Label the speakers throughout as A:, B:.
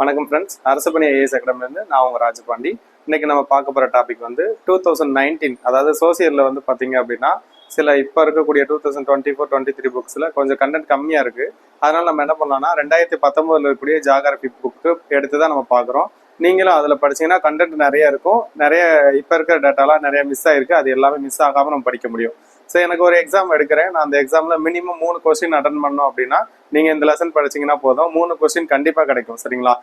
A: வணக்கம் friends அரசபணி IAS அகாடமிலேருந்து நான் உங்கள் ராஜபாண்டி. இன்னைக்கு நம்ம பார்க்க போகிற டாபிக் வந்து டூ தௌசண்ட் நைன்டீன் அதாவது சோசியலில் வந்து பார்த்தீங்க அப்படின்னா சில இப்போ இருக்கக்கூடிய two thousand twenty four twenty three புக்ஸில் கொஞ்சம் கண்டென்ட் கம்மியாக இருக்குது அதனால் நம்ம என்ன பண்ணலாம்னா ரெண்டாயிரத்தி பத்தொம்போதில் இருக்கக்கூடிய ஜாகிரபி புக்கு எடுத்து தான் நம்ம பார்க்குறோம். நீங்களும் அதில் படிச்சீங்கன்னா கண்டென்ட் நிறைய இருக்கும். நிறைய இப்போ இருக்கிற டேட்டாலாம் நிறைய மிஸ் ஆயிருக்கு. அது எல்லாமே மிஸ் ஆகாமல் நம்ம படிக்க முடியும். ஸோ எனக்கு ஒரு எக்ஸாம் எடுக்கிறேன். நான் அந்த எக்ஸாமில் மினிமம் மூணு கொஸ்டின் அட்டன் பண்ணோம் அப்படின்னா நீங்கள் இந்த லெசன் படிச்சீங்கன்னா போதும். மூணு கொஸ்டின் கண்டிப்பாக கிடைக்கும் சரிங்களா?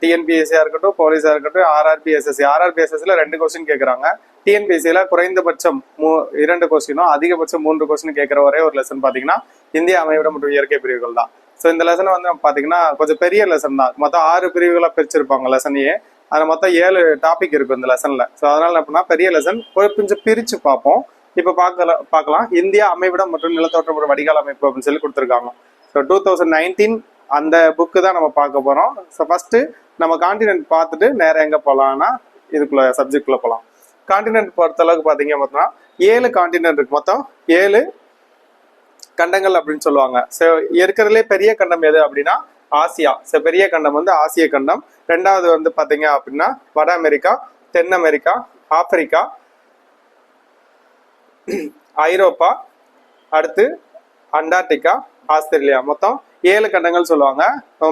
A: டிஎன்பிஎஸ்சியாக இருக்கட்டும் போலீஸாக இருக்கட்டும் ஆர்ஆர்பிஎஸ்எஸ்சி ஆர்ஆர்பிஎஸ்எஸ்சியில் ரெண்டு கொஸ்டின் கேட்குறாங்க டிஎன்பிஎஸ்சியில் குறைந்தபட்சம் மூ இரண்டு கொஸ்டினும் அதிகபட்சம் மூன்று கொஸ்டின் கேட்குற ஒரே ஒரு லெசன் பார்த்தீங்கன்னா இந்திய அமைவிடம் மற்றும் இயற்கை பிரிவுகள் தான். ஸோ இந்த லெசன் வந்து பார்த்தீங்கன்னா கொஞ்சம் பெரிய லெசன் தான். மொத்தம் ஆறு பிரிவுகளாக பிரிச்சிருப்பாங்க லெசனையே அதில் மொத்தம் ஏழு டாபிக் இருக்கும் இந்த லெசனில் ஸோ அதனால் என்ன பண்ணால் பெரிய லெசன் கொஞ்சம் பிரித்து பார்ப்போம். இப்போ பார்க்கலாம் பார்க்கலாம். இந்தியா அமைவிடம் மற்றும் நிலத்தோற்றம் ஒரு வடிகால் அமைப்பு அப்படின்னு சொல்லி கொடுத்துருக்காங்க. ஸோ டூ தௌசண்ட் நைன்டீன் அந்த புக்கு தான் நம்ம பார்க்க போகிறோம் ஸோ ஃபஸ்ட்டு நம்ம காண்டினென்ட் பார்த்துட்டு நேரம் எங்கே போகலான்னா இதுக்குள்ள சப்ஜெக்ட்குள்ளே போகலாம் காண்டினென்ட் பொறுத்த அளவுக்கு பார்த்தீங்க பார்த்தோம்னா ஏழு காண்டினென்ட் இருக்கு. மொத்தம் ஏழு கண்டங்கள் அப்படின்னு சொல்லுவாங்க. ஸோ இருக்கிறதுலே பெரிய கண்டம் எது அப்படின்னா ஆசியா. ஸோ பெரிய கண்டம் வந்து ஆசிய கண்டம். ரெண்டாவது வந்து பார்த்தீங்க அப்படின்னா வட அமெரிக்கா தென் அமெரிக்கா ஆப்பிரிக்கா ஐரோப்பா அடுத்து அண்டார்டிகா ஆஸ்திரேலியா. மொத்தம் ஏழு கண்டங்கள் சொல்லுவாங்க.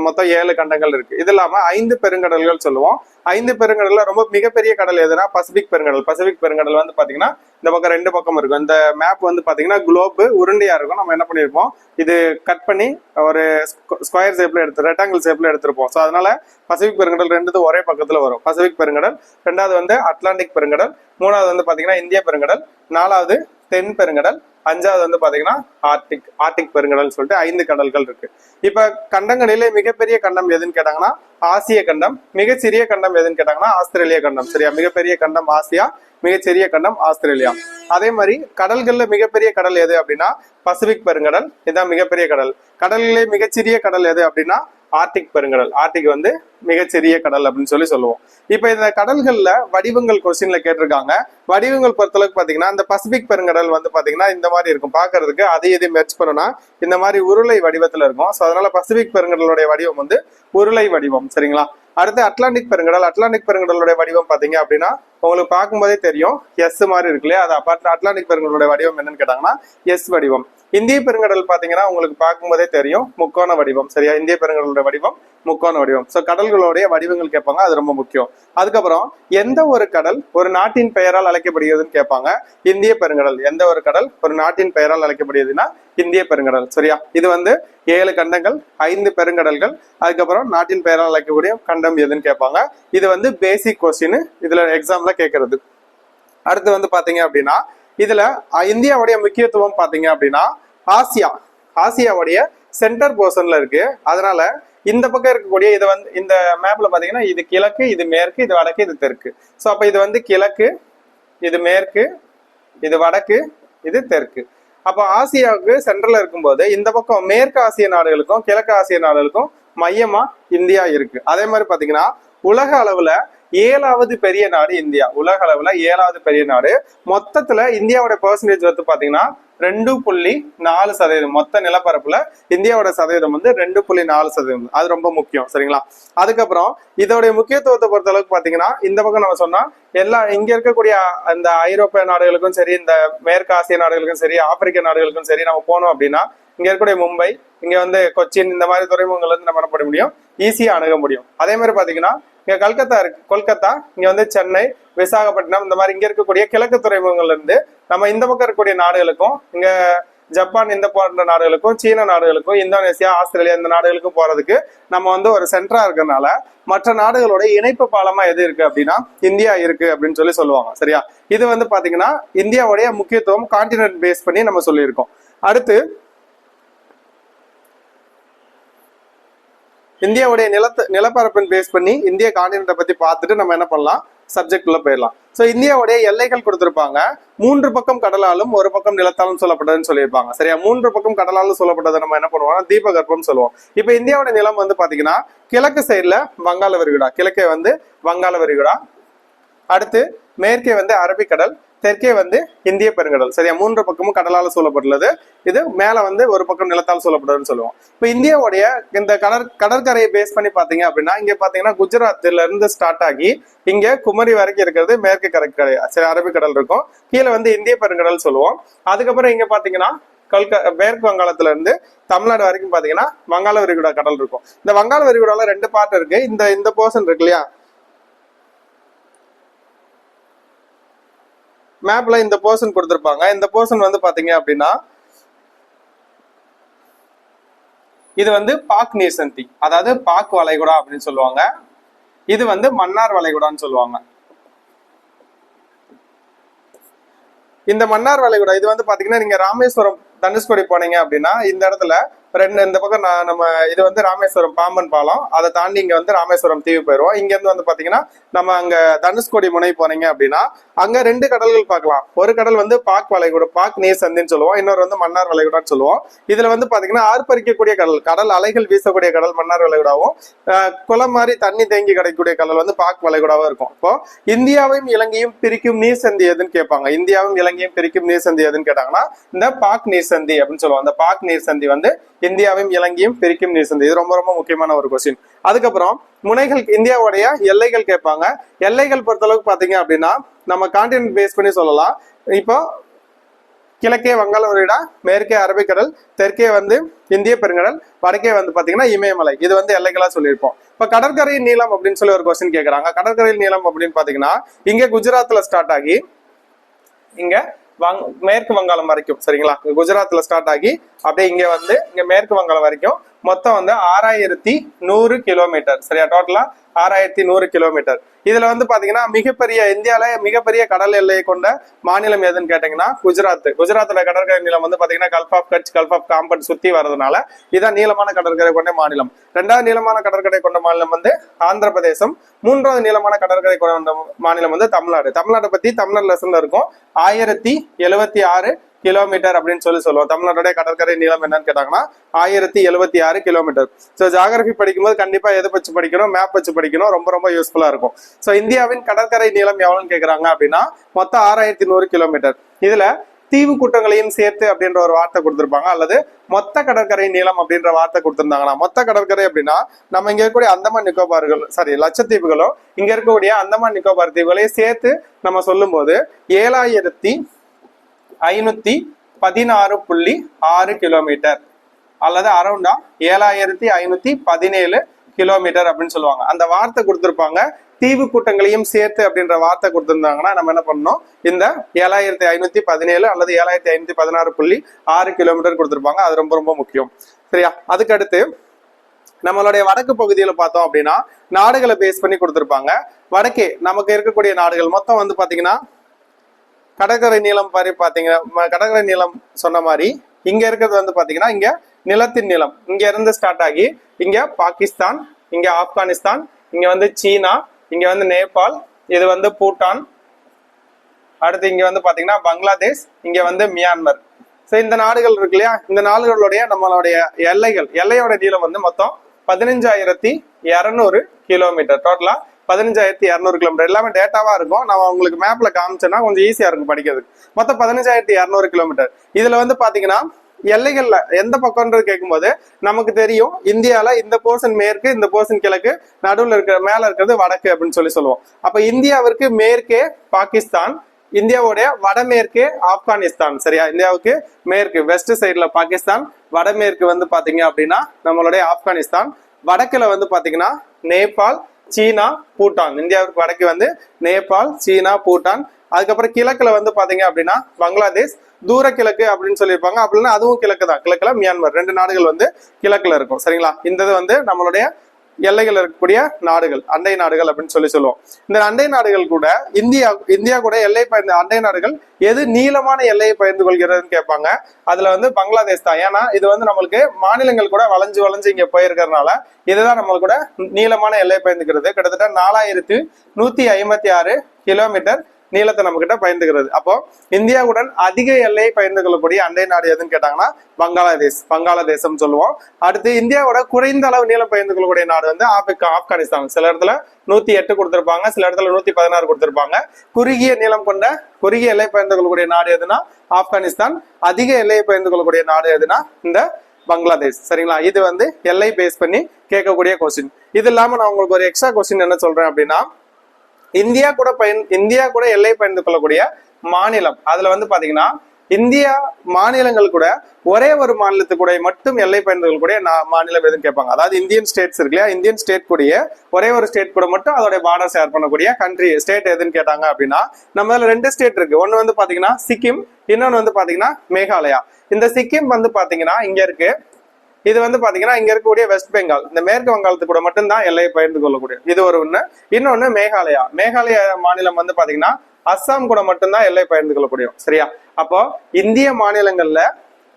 A: மொத்தம் ஏழு கண்டங்கள் இருக்கு. இது இல்லாம ஐந்து பெருங்கடல்கள் சொல்லுவோம். ஐந்து பெருங்கடல்ல ரொம்ப மிகப்பெரிய கடல் எதுனா பசிபிக் பெருங்கடல். பசிபிக் பெருங்கடல் வந்து பாத்தீங்கன்னா இந்த பக்கம் ரெண்டு பக்கம் இருக்கும். இந்த மேப் வந்து பாத்தீங்கன்னா குளோப் உருண்டையா இருக்கும். நம்ம என்ன பண்ணிருப்போம்? இது கட் பண்ணி ஒரு ஸ்கொயர் ஷேப்ல எடுத்து ரெக்டாங்கிள் ஷேப்ல எடுத்திருப்போம். ஸோ அதனால பசிபிக் பெருங்கடல் ரெண்டு ஒரே பக்கத்துல வரும். பசிபிக் பெருங்கடல் ரெண்டாவது வந்து அட்லாண்டிக் பெருங்கடல் மூணாவது வந்து பாத்தீங்கன்னா இந்திய பெருங்கடல் நாலாவது தென் பெருங்கடல் அஞ்சாவது வந்து பாத்தீங்கன்னா ஆர்டிக் ஆர்டிக் பெருங்கடல் சொல்லிட்டு ஐந்து கடல்கள் இருக்கு. இப்ப கண்டங்களிலே மிகப்பெரிய கண்டம் எதுன்னு கேட்டாங்கன்னா ஆசிய கண்டம் மிகச்சிறிய கண்டம் எதுன்னு கேட்டாங்கன்னா ஆஸ்திரேலிய கண்டம். சரியா? மிகப்பெரிய கண்டம் ஆசியா மிகச்சிறிய கண்டம் ஆஸ்திரேலியா. அதே மாதிரி கடல்கள்ல மிகப்பெரிய கடல் எது அப்படின்னா பசிபிக் பெருங்கடல் இதுதான் மிகப்பெரிய கடல். கடலிலே மிகச்சிறிய கடல் எது அப்படின்னா ஆர்டிக் பெருங்கடல். ஆர்டிக் வந்து மிகச்சிறிய கடல் அப்படின்னு சொல்லி சொல்லுவோம். இப்போ இந்த கடல்களில் வடிவங்கள் கொஸ்டின்ல கேட்டிருக்காங்க. வடிவங்கள் பொறுத்தளவுக்கு பார்த்தீங்கன்னா இந்த பசிபிக் பெருங்கடல் வந்து பார்த்தீங்கன்னா இந்த மாதிரி இருக்கும். பார்க்கறதுக்கு அதை எது மெர்ச் பண்ணனா இந்த மாதிரி உருளை வடிவத்தில் இருக்கும். ஸோ அதனால பசிபிக் பெருங்கடலுடைய வடிவம் வந்து உருளை வடிவம். சரிங்களா? அடுத்து அட்லாண்டிக் பெருங்கடல். அட்லாண்டிக் பெருங்கடலுடைய வடிவம் பார்த்தீங்க அப்படின்னா உங்களுக்கு பார்க்கும்போதே தெரியும். எஸ் மாதிரி இருக்கு இல்லையா? அது அப்பாட் அட்லாண்டிக் பெருங்கடலோட வடிவம் என்னன்னு கேட்டாங்கன்னா எஸ் வடிவம். இந்திய பெருங்கடல் பார்த்தீங்கன்னா உங்களுக்கு பார்க்கும்போதே தெரியும். முக்கோண வடிவம். சரியா? இந்திய பெருங்கடலோட வடிவம் முக்கோண வடிவம். ஸோ கடல்களுடைய வடிவங்கள் கேட்பாங்க. அது ரொம்ப முக்கியம். அதுக்கப்புறம் எந்த ஒரு கடல் ஒரு நாட்டின் பெயரால் அழைக்கப்படுகிறதுன்னு கேட்பாங்க. இந்திய பெருங்கடல். எந்த ஒரு கடல் ஒரு நாட்டின் பெயரால் அழைக்கப்படுகிறதுனா இந்திய பெருங்கடல். சரியா? இது வந்து ஏழு கண்டங்கள் ஐந்து பெருங்கடல்கள் அதுக்கப்புறம் நாட்டின் பெயரால் அழைக்கக்கூடிய கண்டம் எதுன்னு கேட்பாங்க. இது வந்து பேசிக் கொஸ்டின் இதுல எக்ஸாம்ல கேட்கறது அடுத்து வந்து பாத்தீங்க அப்படின்னா இதுல இந்தியாவுடைய முக்கியத்துவம் பாத்தீங்க அப்படின்னா ஆசியா. ஆசியாவுடைய சென்டர் போர்ஷன்ல இருக்கு. அதனால இந்த பக்கம் இருக்கக்கூடிய இது வந்து இந்த மேப்ல பாத்தீங்கன்னா இது கிழக்கு இது மேற்கு இது வடக்கு இது தெற்கு. ஸோ அப்ப இது வந்து கிழக்கு இது மேற்கு இது வடக்கு இது தெற்கு. அப்போ ஆசியாவுக்கு சென்ட்ரல்ல இருக்கும்போது இந்த பக்கம் மேற்கு ஆசிய நாடுகளுக்கும் கிழக்கு ஆசிய நாடுகளுக்கும் மையமா இந்தியா இருக்கு. அதே மாதிரி பாத்தீங்கன்னா உலக அளவுல ஏழாவது பெரிய நாடு இந்தியா. உலக அளவுல ஏழாவது பெரிய நாடு. மொத்தத்துல இந்தியாவோட பெர்சன்டேஜ் வந்து பாத்தீங்கன்னா ரெண்டு புள்ளி நாலு சதவீதம். மொத்த நிலப்பரப்புல இந்தியாவோட சதவீதம் வந்து ரெண்டு புள்ளி நாலு சதவீதம். அது ரொம்ப முக்கியம். சரிங்களா? அதுக்கப்புறம் இதோடைய முக்கியத்துவத்தை பொறுத்த அளவுக்கு பாத்தீங்கன்னா இந்த பக்கம் நம்ம சொன்னா எல்லா இங்க இருக்கக்கூடிய அந்த ஐரோப்பிய நாடுகளுக்கும் சரி இந்த மேற்கு ஆசிய நாடுகளுக்கும் சரி ஆப்பிரிக்க நாடுகளுக்கும் சரி நம்ம போனோம் அப்படின்னா இங்க இருக்கக்கூடிய மும்பை இங்க வந்து கொச்சின் இந்த மாதிரி துறைமுகங்கள்ல வந்து நம்ம என்ன பண்ண முடியும்? ஈஸியா அணுக முடியும். அதே மாதிரி பாத்தீங்கன்னா இங்க கல்கத்தா இருக்கு. கொல்கத்தா இங்க வந்து சென்னை விசாகப்பட்டினம் இந்த மாதிரி இங்க இருக்கக்கூடிய கிழக்கு துறைமுகங்கள்ல இருந்து நம்ம இந்த பக்கம் இருக்கக்கூடிய நாடுகளுக்கும் இங்க ஜப்பான் இந்த போன்ற நாடுகளுக்கும் சீன நாடுகளுக்கும் இந்தோனேசியா ஆஸ்திரேலியா இந்த நாடுகளுக்கும் போறதுக்கு நம்ம வந்து ஒரு சென்டரா இருக்கிறதுனால மற்ற நாடுகளோட இணைப்பு பாலமா எது இருக்கு அப்படின்னா இந்தியா இருக்கு அப்படின்னு சொல்லி சொல்லுவாங்க. சரியா? இது வந்து பாத்தீங்கன்னா இந்தியாவுடைய முக்கியத்துவம் கான்டினென்ட் பேஸ் பண்ணி நம்ம சொல்லியிருக்கோம். அடுத்து இந்தியாவுடைய நிலத்து நிலப்பரப்பின் பேஸ் பண்ணி இந்திய காண்டினத்தை பத்தி பார்த்துட்டு நம்ம என்ன பண்ணலாம்? சப்ஜெக்ட் உள்ள போயிடலாம். சோ இந்தியாவுடைய எல்லைகள் கொடுத்துருப்பாங்க. மூன்று பக்கம் கடலாலும் ஒரு பக்கம் நிலத்தாலும் சொல்லப்பட்டதுன்னு சொல்லியிருப்பாங்க. சரியா? மூன்று பக்கம் கடலாலும் சொல்லப்பட்டதை நம்ம என்ன பண்ணுவோம் தீபகற்பம் சொல்லுவோம். இப்ப இந்தியாவோட நிலம் வந்து பாத்தீங்கன்னா கிழக்கு சைடுல வங்காள விரிகுடா. கிழக்கே வந்து வங்காள விரிகுடா. அடுத்து மேற்கே வந்து அரபிக்கடல். தெற்கே வந்து இந்திய பெருங்கடல். சரியா? மூன்று பக்கமும் கடலால் சூழப்பட்டுள்ளது. இது மேல வந்து ஒரு பக்கம் நிலத்தால் சூழப்படுதுன்னு சொல்லுவோம். இப்போ இந்தியாவுடைய இந்த கடற் கடற்கரையை பேஸ் பண்ணி பாத்தீங்க அப்படின்னா இங்க பாத்தீங்கன்னா குஜராத்ல இருந்து ஸ்டார்ட் ஆகி இங்க குமரி வரைக்கும் இருக்கிறது மேற்கு கடற்கரை சரி அரபிக்கடல் இருக்கும். கீழே வந்து இந்திய பெருங்கடல் சொல்லுவோம். அதுக்கப்புறம் இங்க பாத்தீங்கன்னா கல்க மேற்கு வங்காளத்துல இருந்து தமிழ்நாடு வரைக்கும் பாத்தீங்கன்னா வங்காள விரிகுடா கடல் இருக்கும். இந்த வங்காள விரிகுடால ரெண்டு பார்ட் இருக்கு. இந்த இந்த போர்ஷன் இருக்கு இல்லையா? மேப்ல இந்த போர்ஷன் கொடுத்திருப்பாங்க. இந்த போர்ஷன் வந்து பாத்தீங்க அப்படின்னா இது வந்து பாக் நீர்சந்தி அதாவது பாக் வளைகுடா அப்படின்னு சொல்லுவாங்க. இது வந்து மன்னார் வளைகுடான்னு சொல்லுவாங்க. இந்த மன்னார் வளைகுடா இது வந்து பாத்தீங்கன்னா நீங்க ராமேஸ்வரம் தனுஷ்கோடி போனீங்க அப்படின்னா இந்த இடத்துல ரெண்டு இந்த பக்கம் நான் நம்ம இது வந்து ராமேஸ்வரம் பாம்பன் பாலம். அதை தாண்டி இங்கே வந்து ராமேஸ்வரம் தீவு போயிடுவோம் இங்கேருந்து வந்து பார்த்தீங்கன்னா நம்ம அங்க தனுஷ்கோடி முனை போனீங்க அப்படின்னா அங்கே ரெண்டு கடல்கள் பார்க்கலாம். ஒரு கடல் வந்து பாக் வளைகுடா பாக் நீர் சந்தின்னு சொல்லுவோம். இன்னொரு வந்து மன்னார் வளைகுடான்னு சொல்லுவோம். இதில் வந்து பார்த்தீங்கன்னா ஆர்ப்பரிக்கக்கூடிய கடல் கடல் அலைகள் வீசக்கூடிய கடல் மன்னார் வளைகுடாவும் குளம் மாதிரி தண்ணி தேங்கி கிடைக்கக்கூடிய கடல் வந்து பாக் வளைகுடாவும் இருக்கும். இப்போ இந்தியாவையும் இலங்கையும் பிரிக்கும் நீர் சந்தி எதுன்னு கேட்பாங்க. இந்தியாவும் இலங்கையும் பிரிக்கும் நீர் சந்தி எதுன்னு கேட்டாங்கன்னா இந்த பாக் நீர் சந்தி அப்படின்னு சொல்லுவோம். அந்த பாக் நீர் சந்தி வந்து இந்தியாவையும் இலங்கையும் பிரிக்கும் நீர் சந்தி இது ரொம்ப ரொம்ப முக்கியமான ஒரு கொஸ்டின் அதுக்கப்புறம் முனைகள் இந்தியாவுடைய எல்லைகள் கேட்பாங்க. எல்லைகள் பொறுத்தளவுக்கு பார்த்தீங்க அப்படின்னா நம்ம கான்டினென்ட் பேஸ் பண்ணி சொல்லலாம். இப்போ கிழக்கே வங்காள விரிகுடா மேற்கே அரபிக்கடல் தெற்கே வந்து இந்திய பெருங்கடல் வடக்கே வந்து பார்த்தீங்கன்னா இமயமலை. இது வந்து எல்லைகளாக சொல்லியிருப்போம். இப்போ கடற்கரை நீளம் அப்படின்னு சொல்லி ஒரு கொஸ்டின் கேட்குறாங்க. கடற்கரை நீளம் அப்படின்னு பார்த்தீங்கன்னா இங்கே குஜராத்ல ஸ்டார்ட் ஆகி இங்க வங் மேற்கு வங்காளம் வரைக்கும் சரிங்களா? குஜராத்தில் குஜராத்ல ஸ்டார்ட் ஆகி அப்படியே இங்க வந்து இங்க மேற்கு வங்காளம் வரைக்கும் மொத்தம் வந்து ஆறாயிரத்தி நூறு கிலோமீட்டர் சரியா? டோட்டலா ஆறாயிரத்தி நூறு கிலோமீட்டர் இதுல வந்து பாத்தீங்கன்னா மிகப்பெரிய இந்தியால மிகப்பெரிய கடல் எல்லையை கொண்ட மாநிலம் எதுன்னு கேட்டீங்கன்னா குஜராத். குஜராத்தோட கடற்கரை நீளம் வந்து பாத்தீங்கன்னா gulf of Kutch gulf of Cambay சுத்தி வரதுனால இதான் நீளமான கடற்கரை கொண்ட மாநிலம். ரெண்டாவது நீளமான கடற்கரை கொண்ட மாநிலம் வந்து ஆந்திர பிரதேசம் மூன்றாவது நீளமான கடற்கரை கொண்ட மாநிலம் வந்து தமிழ்நாடு. தமிழ்நாட்டை பத்தி தமிழ்நாடு லெசன்ல இருக்கும். ஆயிரத்தி எழுவத்தி ஆறு கிலோமீட்டர் அப்படின்னு சொல்லி சொல்லுவோம். தமிழ்நாட்டுடைய கடற்கரை நீளம் என்னன்னு கேட்டாங்கன்னா ஆயிரத்தி எழுபத்தி ஆறு கிலோமீட்டர். ஸோ ஜாகிரபி படிக்கும்போது கண்டிப்பா எதை வச்சு படிக்கணும் மேப் வச்சு படிக்கணும் ரொம்ப ரொம்ப யூஸ்ஃபுல்லா இருக்கும். ஸோ இந்தியாவின் கடற்கரை நீளம் எவ்வளவுன்னு கேட்குறாங்க அப்படின்னா மொத்தம் ஆறாயிரத்தி நூறு கிலோமீட்டர். இதுல தீவு கூட்டங்களையும் சேர்த்து அப்படின்ற ஒரு வார்த்தை கொடுத்திருப்பாங்க. அல்லது மொத்த கடற்கரை நீளம் அப்படின்ற வார்த்தை கொடுத்திருந்தாங்கன்னா மொத்த கடற்கரை அப்படின்னா நம்ம இங்க இருக்கக்கூடிய அந்தமான் நிக்கோபார்கள் சாரி லட்சத்தீவுகளும் இங்க இருக்கக்கூடிய அந்தமான் நிக்கோபார் தீவுகளையும் சேர்த்து நம்ம சொல்லும்போது ஏழாயிரத்தி ஐநூத்தி பதினாறு புள்ளி ஆறு கிலோமீட்டர் அல்லது அரௌண்டா ஏழாயிரத்தி ஐநூத்தி பதினேழு கிலோமீட்டர் அப்படின்னு சொல்லுவாங்க. அந்த வார்த்தை கொடுத்துருப்பாங்க. தீவு கூட்டங்களையும் சேர்த்து அப்படின்ற வார்த்தை கொடுத்துருந்தாங்கன்னா நம்ம என்ன பண்ணணும்? இந்த ஏழாயிரத்தி ஐநூத்தி பதினேழு அல்லது ஏழாயிரத்தி ஐநூத்தி பதினாறு புள்ளி ஆறு கிலோமீட்டர் கொடுத்திருப்பாங்க. அது ரொம்ப ரொம்ப முக்கியம். சரியா? அதுக்கு அடுத்து நம்மளுடைய வடக்கு பகுதியில பார்த்தோம் அப்படின்னா நாடுகளை பேஸ் பண்ணி கொடுத்திருப்பாங்க. வடக்கே நமக்கு இருக்கக்கூடிய நாடுகள் மொத்தம் வந்து பாத்தீங்கன்னா கடற்கரை நீளம் மாதிரி பார்த்தீங்கன்னா கடற்கரை நீளம் சொன்ன மாதிரி இங்கே இருக்கிறது வந்து பார்த்தீங்கன்னா இங்கே நிலத்தின் நீளம். இங்கே இருந்து ஸ்டார்ட் ஆகி இங்கே பாகிஸ்தான் இங்கே ஆப்கானிஸ்தான் இங்கே வந்து சீனா இங்கே வந்து நேபாள் இது வந்து பூட்டான் அடுத்து இங்கே வந்து பார்த்தீங்கன்னா பங்களாதேஷ் இங்கே வந்து மியான்மர். ஸோ இந்த நாடுகள் இருக்கு இல்லையா? இந்த நாடுகளுடைய நம்மளுடைய எல்லைகள் எல்லையோட நீளம் வந்து மொத்தம் பதினஞ்சாயிரத்தி இரநூறு கிலோமீட்டர் டோட்டலா பதினஞ்சாயிரத்தி இரநூறு கிலோமீட்டர் எல்லாமே டேட்டாவாக இருக்கும். நான் உங்களுக்கு மேப்பில் காமிச்சேன்னா கொஞ்சம் ஈஸியாக இருக்கும் படிக்கிறதுக்கு. மொத்தம் பதினஞ்சாயிரத்தி இரநூறு கிலோமீட்டர் இதில் வந்து பார்த்தீங்கன்னா எல்லைகள்ல எந்த பக்கம்ன்றது கேட்கும்போது நமக்கு தெரியும் இந்தியால இந்த போர்ஷன் மேற்கு இந்த போர்ஷன் கிழக்கு நடுவில் இருக்கிற மேல இருக்கிறது வடக்கு அப்படின்னு சொல்லி சொல்லுவோம். அப்ப இந்தியாவிற்கு மேற்கே பாகிஸ்தான் இந்தியாவுடைய வடமேற்கு ஆப்கானிஸ்தான். சரியா? இந்தியாவுக்கு மேற்கு வெஸ்ட் சைடில் பாகிஸ்தான் வடமேற்கு வந்து பாத்தீங்க அப்படின்னா நம்மளுடைய ஆப்கானிஸ்தான். வடக்குல வந்து பாத்தீங்கன்னா நேபாள் சீனா பூட்டான். இந்தியாவுக்கு வடக்கு வந்து நேபாள் சீனா பூட்டான். அதுக்கப்புறம் கிழக்குல வந்து பாத்தீங்க அப்படின்னா பங்களாதேஷ் தூர கிழக்கு அப்படின்னு சொல்லியிருப்பாங்க. அப்படின்னா அதுவும் கிழக்கு தான் கிழக்குல மியான்மர். ரெண்டு நாடுகள் வந்து கிழக்குல இருக்கும். சரிங்களா? இந்த இது வந்து நம்மளுடைய எல்லைகள் இருக்கக்கூடிய நாடுகள் அண்டை நாடுகள் அப்படின்னு சொல்லி சொல்லுவோம். இந்த அண்டை நாடுகள் கூட இந்தியா இந்தியா கூட எல்லை பயந்து அண்டை நாடுகள் எது நீளமான எல்லையை பகிர்ந்து கொள்கிறதுன்னு கேட்பாங்க. அதுல வந்து பங்களாதேஷ் தான். ஏன்னா இது வந்து நம்மளுக்கு மாநிலங்கள் கூட வளைஞ்சு வளைஞ்சு இங்க போயிருக்கிறதுனால இதுதான் நம்மளுக்கு கூட நீளமான எல்லை பயந்துக்கிறது. கிட்டத்தட்ட நாலாயிரத்து நூத்தி ஐம்பத்தி ஆறு கிலோமீட்டர் நீளத்தை நம்ம கிட்ட பயந்துகிறது அப்போ இந்தியாவுடன் அதிக எல்லையை பகிர்ந்து கொள்ளக்கூடிய அண்டை நாடு எதுன்னு கேட்டாங்கன்னா பங்களாதேஷ் பங்களாதேசம் சொல்லுவோம். அடுத்து இந்தியாவோட குறைந்த அளவு நீளம் பகிர்ந்து கொள்ளக்கூடிய நாடு வந்து ஆப்பிரிக்கா ஆப்கானிஸ்தான். சில இடத்துல நூத்தி எட்டு கொடுத்திருப்பாங்க சில இடத்துல நூத்தி பதினாறு கொடுத்திருப்பாங்க. குறுகிய நீளம் கொண்ட குறுகிய எல்லை பகிர்ந்து கொள்ளக்கூடிய நாடு எதுனா ஆப்கானிஸ்தான். அதிக எல்லையை பகிர்ந்து கொள்ளக்கூடிய நாடு எதுனா இந்த பங்களாதேஷ் சரிங்களா? இது வந்து எல்லை பேஸ் பண்ணி கேட்கக்கூடிய கொஸ்டின் இது இல்லாம நான் உங்களுக்கு ஒரு எக்ஸ்ட்ரா கொஸ்டின் என்ன சொல்றேன் அப்படின்னா இந்தியா கூட பயன் இந்தியா கூட எல்லை பயந்து கொள்ளக்கூடிய மாநிலம். அதுல வந்து பாத்தீங்கன்னா இந்தியா மாநிலங்கள் கூட ஒரே ஒரு மாநிலத்து கூட மட்டும் எல்லை பயந்து கொள்ளக்கூடிய மாநிலம் எதுன்னு கேட்பாங்க. அதாவது இந்தியன் ஸ்டேட்ஸ் இருக்கு இல்லையா? இந்தியன் ஸ்டேட் கூடிய ஒரே ஒரு ஸ்டேட் கூட மட்டும் அதோட பார்டர் ஷேர் பண்ணக்கூடிய கண்ட்ரி ஸ்டேட் எதுன்னு கேட்டாங்க அப்படின்னா நம்ம ரெண்டு ஸ்டேட் இருக்கு. ஒன்னு வந்து பாத்தீங்கன்னா சிக்கிம் இன்னொன்னு வந்து பாத்தீங்கன்னா மேகாலயா. இந்த சிக்கிம் வந்து பாத்தீங்கன்னா இங்க இருக்கு. இது வந்து பாத்தீங்கன்னா இங்க இருக்கக்கூடிய வெஸ்ட் பெங்கால் இந்த மேற்கு வங்காளத்து கூட மட்டும்தான் எல்லையை பகிர்ந்து கொள்ளக்கூடிய. இது ஒரு ஒண்ணு. இன்னொன்னு மேகாலயா. மேகாலயா மாநிலம் வந்து பாத்தீங்கன்னா அஸ்ஸாம் கூட மட்டும்தான் எல்லை பகிர்ந்து கொள்ளக்கூடிய சரியா? அப்போ இந்திய மாநிலங்கள்ல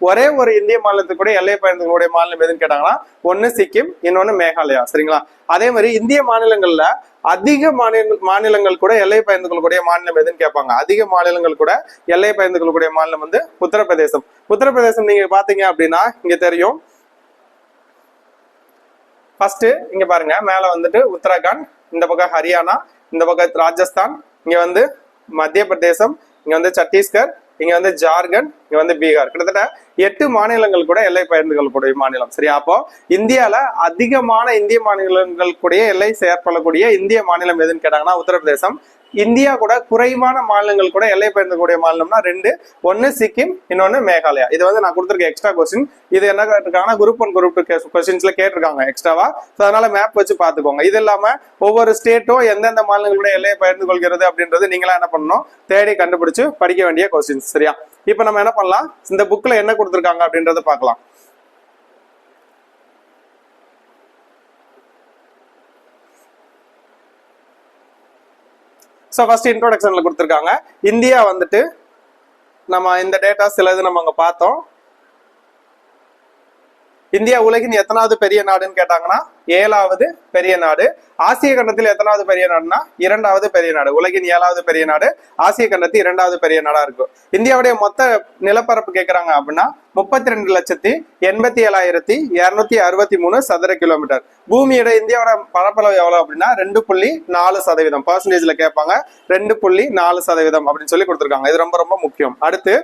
A: ஒரே ஒரு இந்திய மாநிலத்துக்கு கூட எல்லை பகிர்ந்து மாநிலம் எதுன்னு கேட்டாங்கன்னா ஒன்னு சிக்கிம் இன்னொன்னு மேகாலயா சரிங்களா? அதே மாதிரி இந்திய மாநிலங்கள்ல அதிக மாநில மாநிலங்கள் கூட எல்லை பயந்து கொள்ளக்கூடிய மாநிலம் எதுன்னு கேட்பாங்க. அதிக மாநிலங்கள் கூட எல்லை பயந்து கொள்ளக்கூடிய மாநிலம் வந்து உத்தரப்பிரதேசம். உத்தரப்பிரதேசம் நீங்க பாத்தீங்க அப்படின்னா இங்க தெரியும். ஃபர்ஸ்ட் இங்க பாருங்க மேல வந்துட்டு உத்தரகாண்ட் இந்த பக்கம் ஹரியானா இந்த பக்கம் ராஜஸ்தான் இங்க வந்து மத்திய பிரதேசம் இங்க வந்து சத்தீஸ்கர் இங்க வந்து ஜார்க்கண்ட் இங்க வந்து பீகார். கிட்டத்தட்ட எட்டு மாநிலங்கள் கூட எல்லை பகிர்ந்து கொள்ளக்கூடிய மாநிலம். சரியா? அப்போ இந்தியால அதிகமான இந்திய மாநிலங்கள் கூட எல்லை செயற்படக்கூடிய இந்திய மாநிலம் எதுன்னு கேட்டாங்கன்னா உத்தரப்பிரதேசம் இந்தியா கூட குறைவான மாநிலங்கள் கூட எல்லை பகிர்ந்தக்கூடிய மாநிலம்னா ரெண்டு ஒன்னு சிக்கிம் இன்னொன்னு மேகாலயா. இது வந்து நான் கொடுத்துருக்க எக்ஸ்ட்ரா கொஸ்டின் இது என்ன கேட்டிருக்காங்கன்னா குரூப் ஒன் குரூப் டூ கொஸ்டின்ஸ்ல கேட்டிருக்காங்க எக்ஸ்ட்ராவா ஸோ அதனால மேப் வச்சு பாத்துக்கோங்க இது இல்லாம ஒவ்வொரு ஸ்டேட்டும் எந்தெந்த மாநிலங்கள் கூட எல்லையை பகிர்ந்து கொள்கிறது அப்படின்றது நீங்களா என்ன பண்ணணும்? தேடி கண்டுபிடிச்சு படிக்க வேண்டிய கொஸ்டின்ஸ் சரியா? இப்போ நம்ம என்ன பண்ணலாம்? இந்த புக்ல என்ன கொடுத்துருக்காங்க அப்படின்றத பார்க்கலாம். ஸோ ஃபர்ஸ்ட் இன்ட்ரோடக்ஷனில் கொடுத்துருக்காங்க. இந்தியா வந்துட்டு நம்ம இந்த டேட்டா சிலது நம்ம அங்க பார்த்தோம். இந்தியா உலகின் எத்தனாவது பெரிய நாடுன்னு கேட்டாங்கன்னா ஏழாவது பெரிய நாடு. ஆசிய கண்டத்தில் எத்தனாவது பெரிய நாடுனா இரண்டாவது பெரிய நாடு. உலகின் ஏழாவது பெரிய நாடு. ஆசிய கண்டத்தில் இரண்டாவது பெரிய நாடா இருக்கும் இந்தியாவுடைய மொத்த நிலப்பரப்பு கேட்கறாங்க அப்படின்னா முப்பத்தி ரெண்டு லட்சத்தி எண்பத்தி ஏழாயிரத்தி இருநூத்தி அறுபத்தி மூணு சதுர கிலோமீட்டர். பூமியோட இந்தியாவோட பரப்பளவு எவ்வளவு அப்படின்னா ரெண்டு புள்ளி நாலு சதவீதம். பர்சன்டேஜ்ல கேட்பாங்க ரெண்டு புள்ளி நாலு சதவீதம் அப்படின்னு சொல்லி கொடுத்துருக்காங்க. இது ரொம்ப ரொம்ப முக்கியம். அடுத்து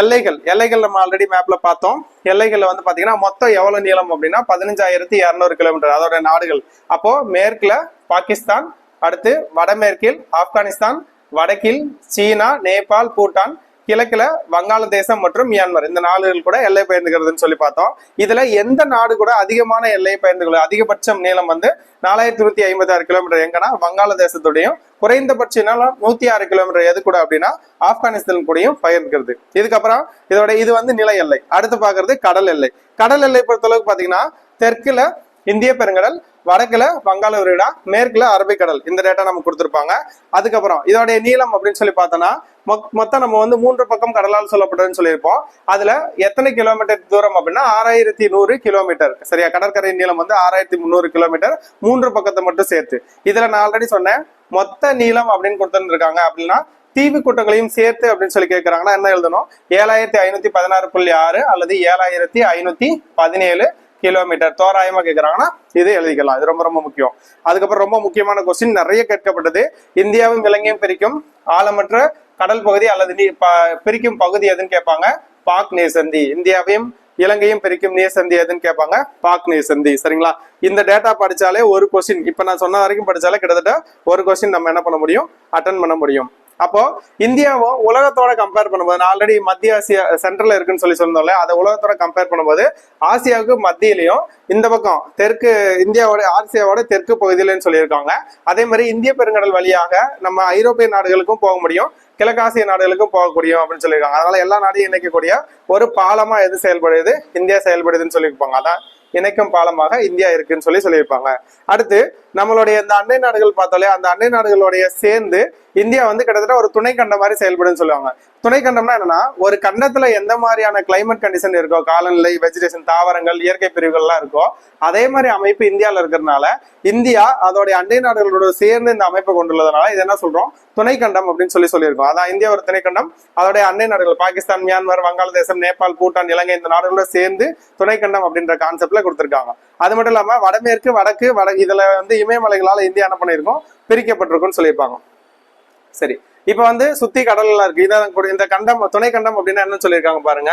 A: எல்லைகள். எல்லைகள் நம்ம ஆல்ரெடி மேப்ல பார்த்தோம். எல்லைகள்ல வந்து பாத்தீங்கன்னா மொத்தம் எவ்வளவு நீளம் அப்படின்னா பதினஞ்சாயிரத்தி இருநூறு கிலோமீட்டர் அதோட நாடுகள். அப்போ மேற்குல பாகிஸ்தான் அடுத்து வடமேற்கில் ஆப்கானிஸ்தான் வடக்கில் சீனா நேபாள் பூட்டான் கிழக்குல வங்காளதேசம் மற்றும் மியான்மர். இந்த நாடுகள் கூட எல்லை பயந்துகிறதுன்னு சொல்லி பார்த்தோம். இதுல எந்த நாடு கூட அதிகமான எல்லை பகிர்ந்து அதிகபட்சம் நீளம் வந்து நாலாயிரத்தி நூத்தி ஐம்பத்தி ஆறு கிலோமீட்டர் எங்கன்னா வங்காளதேசத்துடையும் குறைந்தபட்ச நீளம் நூத்தி ஆறு கிலோமீட்டர் எது கூட அப்படின்னா ஆப்கானிஸ்தான் கூடயும் பயிர்க்கிறது இதுக்கப்புறம் இதோட இது வந்து நில எல்லை. அடுத்து பாக்குறது கடல் எல்லை. கடல் எல்லை பொறுத்தளவுக்கு பாத்தீங்கன்னா தெற்குல இந்திய பெருங்கடல் வடக்குல வங்காள விரிடா மேற்குல அரபிக்கடல். இந்த டேட்டா நமக்கு கொடுத்துருப்பாங்க. அதுக்கப்புறம் இதோடைய நீளம் அப்படின்னு சொல்லி பார்த்தோம்னா மொத்தம் நம்ம வந்து மூன்று பக்கம் கடலால் சொல்லப்படுதுன்னு சொல்லியிருப்போம். அதுல எத்தனை கிலோமீட்டர் தூரம் அப்படின்னா ஆறாயிரத்தி நூறு கிலோமீட்டர் சரியா? கடற்கரை நீளம் வந்து ஆறாயிரத்தி முந்நூறு கிலோமீட்டர் மூன்று பக்கத்தை மட்டும் சேர்த்து. இதுல நான் ஆல்ரெடி சொன்னேன். மொத்த நீளம் அப்படின்னு கொடுத்துருக்காங்க அப்படின்னா தீவு கூட்டங்களையும் சேர்த்து அப்படின்னு சொல்லி கேட்கறாங்கன்னா என்ன எழுதணும்? ஏழாயிரத்தி ஐநூத்தி பதினாறு புள்ளி ஆறு அல்லது ஏழாயிரத்தி ஐநூத்தி பதினேழு கிலோமீட்டர் தோராயமா கேட்கறாங்கன்னா இது எழுதிக்கலாம். இது ரொம்ப ரொம்ப முக்கியம். அதுக்கப்புறம் ரொம்ப முக்கியமான கொஸ்டின் நிறைய கேட்கப்பட்டது. இந்தியாவும் இலங்கையும் பிரிக்கும். ஆழமற்ற கடல் பகுதி அல்லது நீ ப- பிரிக்கும் பகுதி எதுன்னு கேட்பாங்க? பாக் நேசந்தி. இந்தியாவையும் இலங்கையும் பிரிக்கும் நீர்சந்தி எதுன்னு கேட்பாங்க? பாக் நீர்சந்தி சரிங்களா? இந்த டேட்டா படிச்சாலே ஒரு கொஸ்டின் இப்ப நான் சொன்ன வரைக்கும் படிச்சாலே கிட்டத்தட்ட ஒரு கொஸ்டின் நம்ம என்ன பண்ண முடியும்? அட்டன் பண்ண முடியும். அப்போ இந்தியாவும் உலகத்தோட கம்பேர் பண்ணும்போது நான் ஆல்ரெடி மத்திய ஆசியா சென்ட்ரல் இருக்குன்னு சொல்லி சொன்னோம்ல அதை உலகத்தோட கம்பேர் பண்ணும்போது ஆசியாவுக்கு மத்தியிலையும் இந்த பக்கம் தெற்கு இந்தியாவோட ஆசியாவோட தெற்கு பகுதியிலன்னு சொல்லியிருக்காங்க. அதே மாதிரி இந்திய பெருங்கடல் வழியாக நம்ம ஐரோப்பிய நாடுகளுக்கும் போக முடியும். கிழக்காசிய நாடுகளுக்கும் போகக்கூடிய அப்படின்னு சொல்லியிருக்காங்க. அதனால எல்லா நாடையும் இணைக்கக்கூடிய ஒரு பாலமா எது செயல்படுது? இந்தியா செயல்படுதுன்னு சொல்லியிருப்பாங்க. அதான் இணைக்கும் பாலமாக இந்தியா இருக்குன்னு சொல்லி சொல்லியிருப்பாங்க. அடுத்து நம்மளுடைய இந்த அண்டை நாடுகள் பார்த்தாலே அந்த அண்டை நாடுகளுடைய சேர்ந்து இந்தியா வந்து கிட்டத்தட்ட ஒரு துணை கண்ட மாதிரி செயல்படுன்னு சொல்லுவாங்க. துணைக்கண்டம்னா என்னன்னா ஒரு கண்டத்துல எந்த மாதிரியான கிளைமேட் கண்டிஷன் இருக்கோ காலநிலை வெஜிடேஷன் தாவரங்கள் இயற்கை பிரிவுகள்லாம் இருக்கோ அதே மாதிரி அமைப்பு இந்தியாவில் இருக்கிறதுனால இந்தியா அதோடைய அண்டை நாடுகளோட சேர்ந்து இந்த அமைப்பை கொண்டுள்ளதுனால இது என்ன சொல்றோம்? துணைக்கண்டம் அப்படின்னு சொல்லி சொல்லியிருக்கோம். அதான் இந்தியா ஒரு துணைக்கண்டம். அதோடைய அண்டை நாடுகள் பாகிஸ்தான் மியான்மர் வங்காளதேசம் நேபாள் பூட்டான் இலங்கை இந்த நாடுகளோட சேர்ந்து துணைக்கண்டம் அப்படின்ற கான்செப்ட்ல கொடுத்துருக்காங்க. அது மட்டும் இல்லாம வடமேற்கு வடக்கு வட இதுல வந்து இமயமலைகளால இந்தியா என்ன பண்ணியிருக்கோம்? பிரிக்கப்பட்டிருக்கும்னு சொல்லியிருப்பாங்க. சரி. இப்ப வந்து சுத்தி கடல்லாம் இருக்கு. இதான் கூட இந்த கண்டம் துணை கண்டம் அப்படின்னா என்ன சொல்லியிருக்காங்க பாருங்க.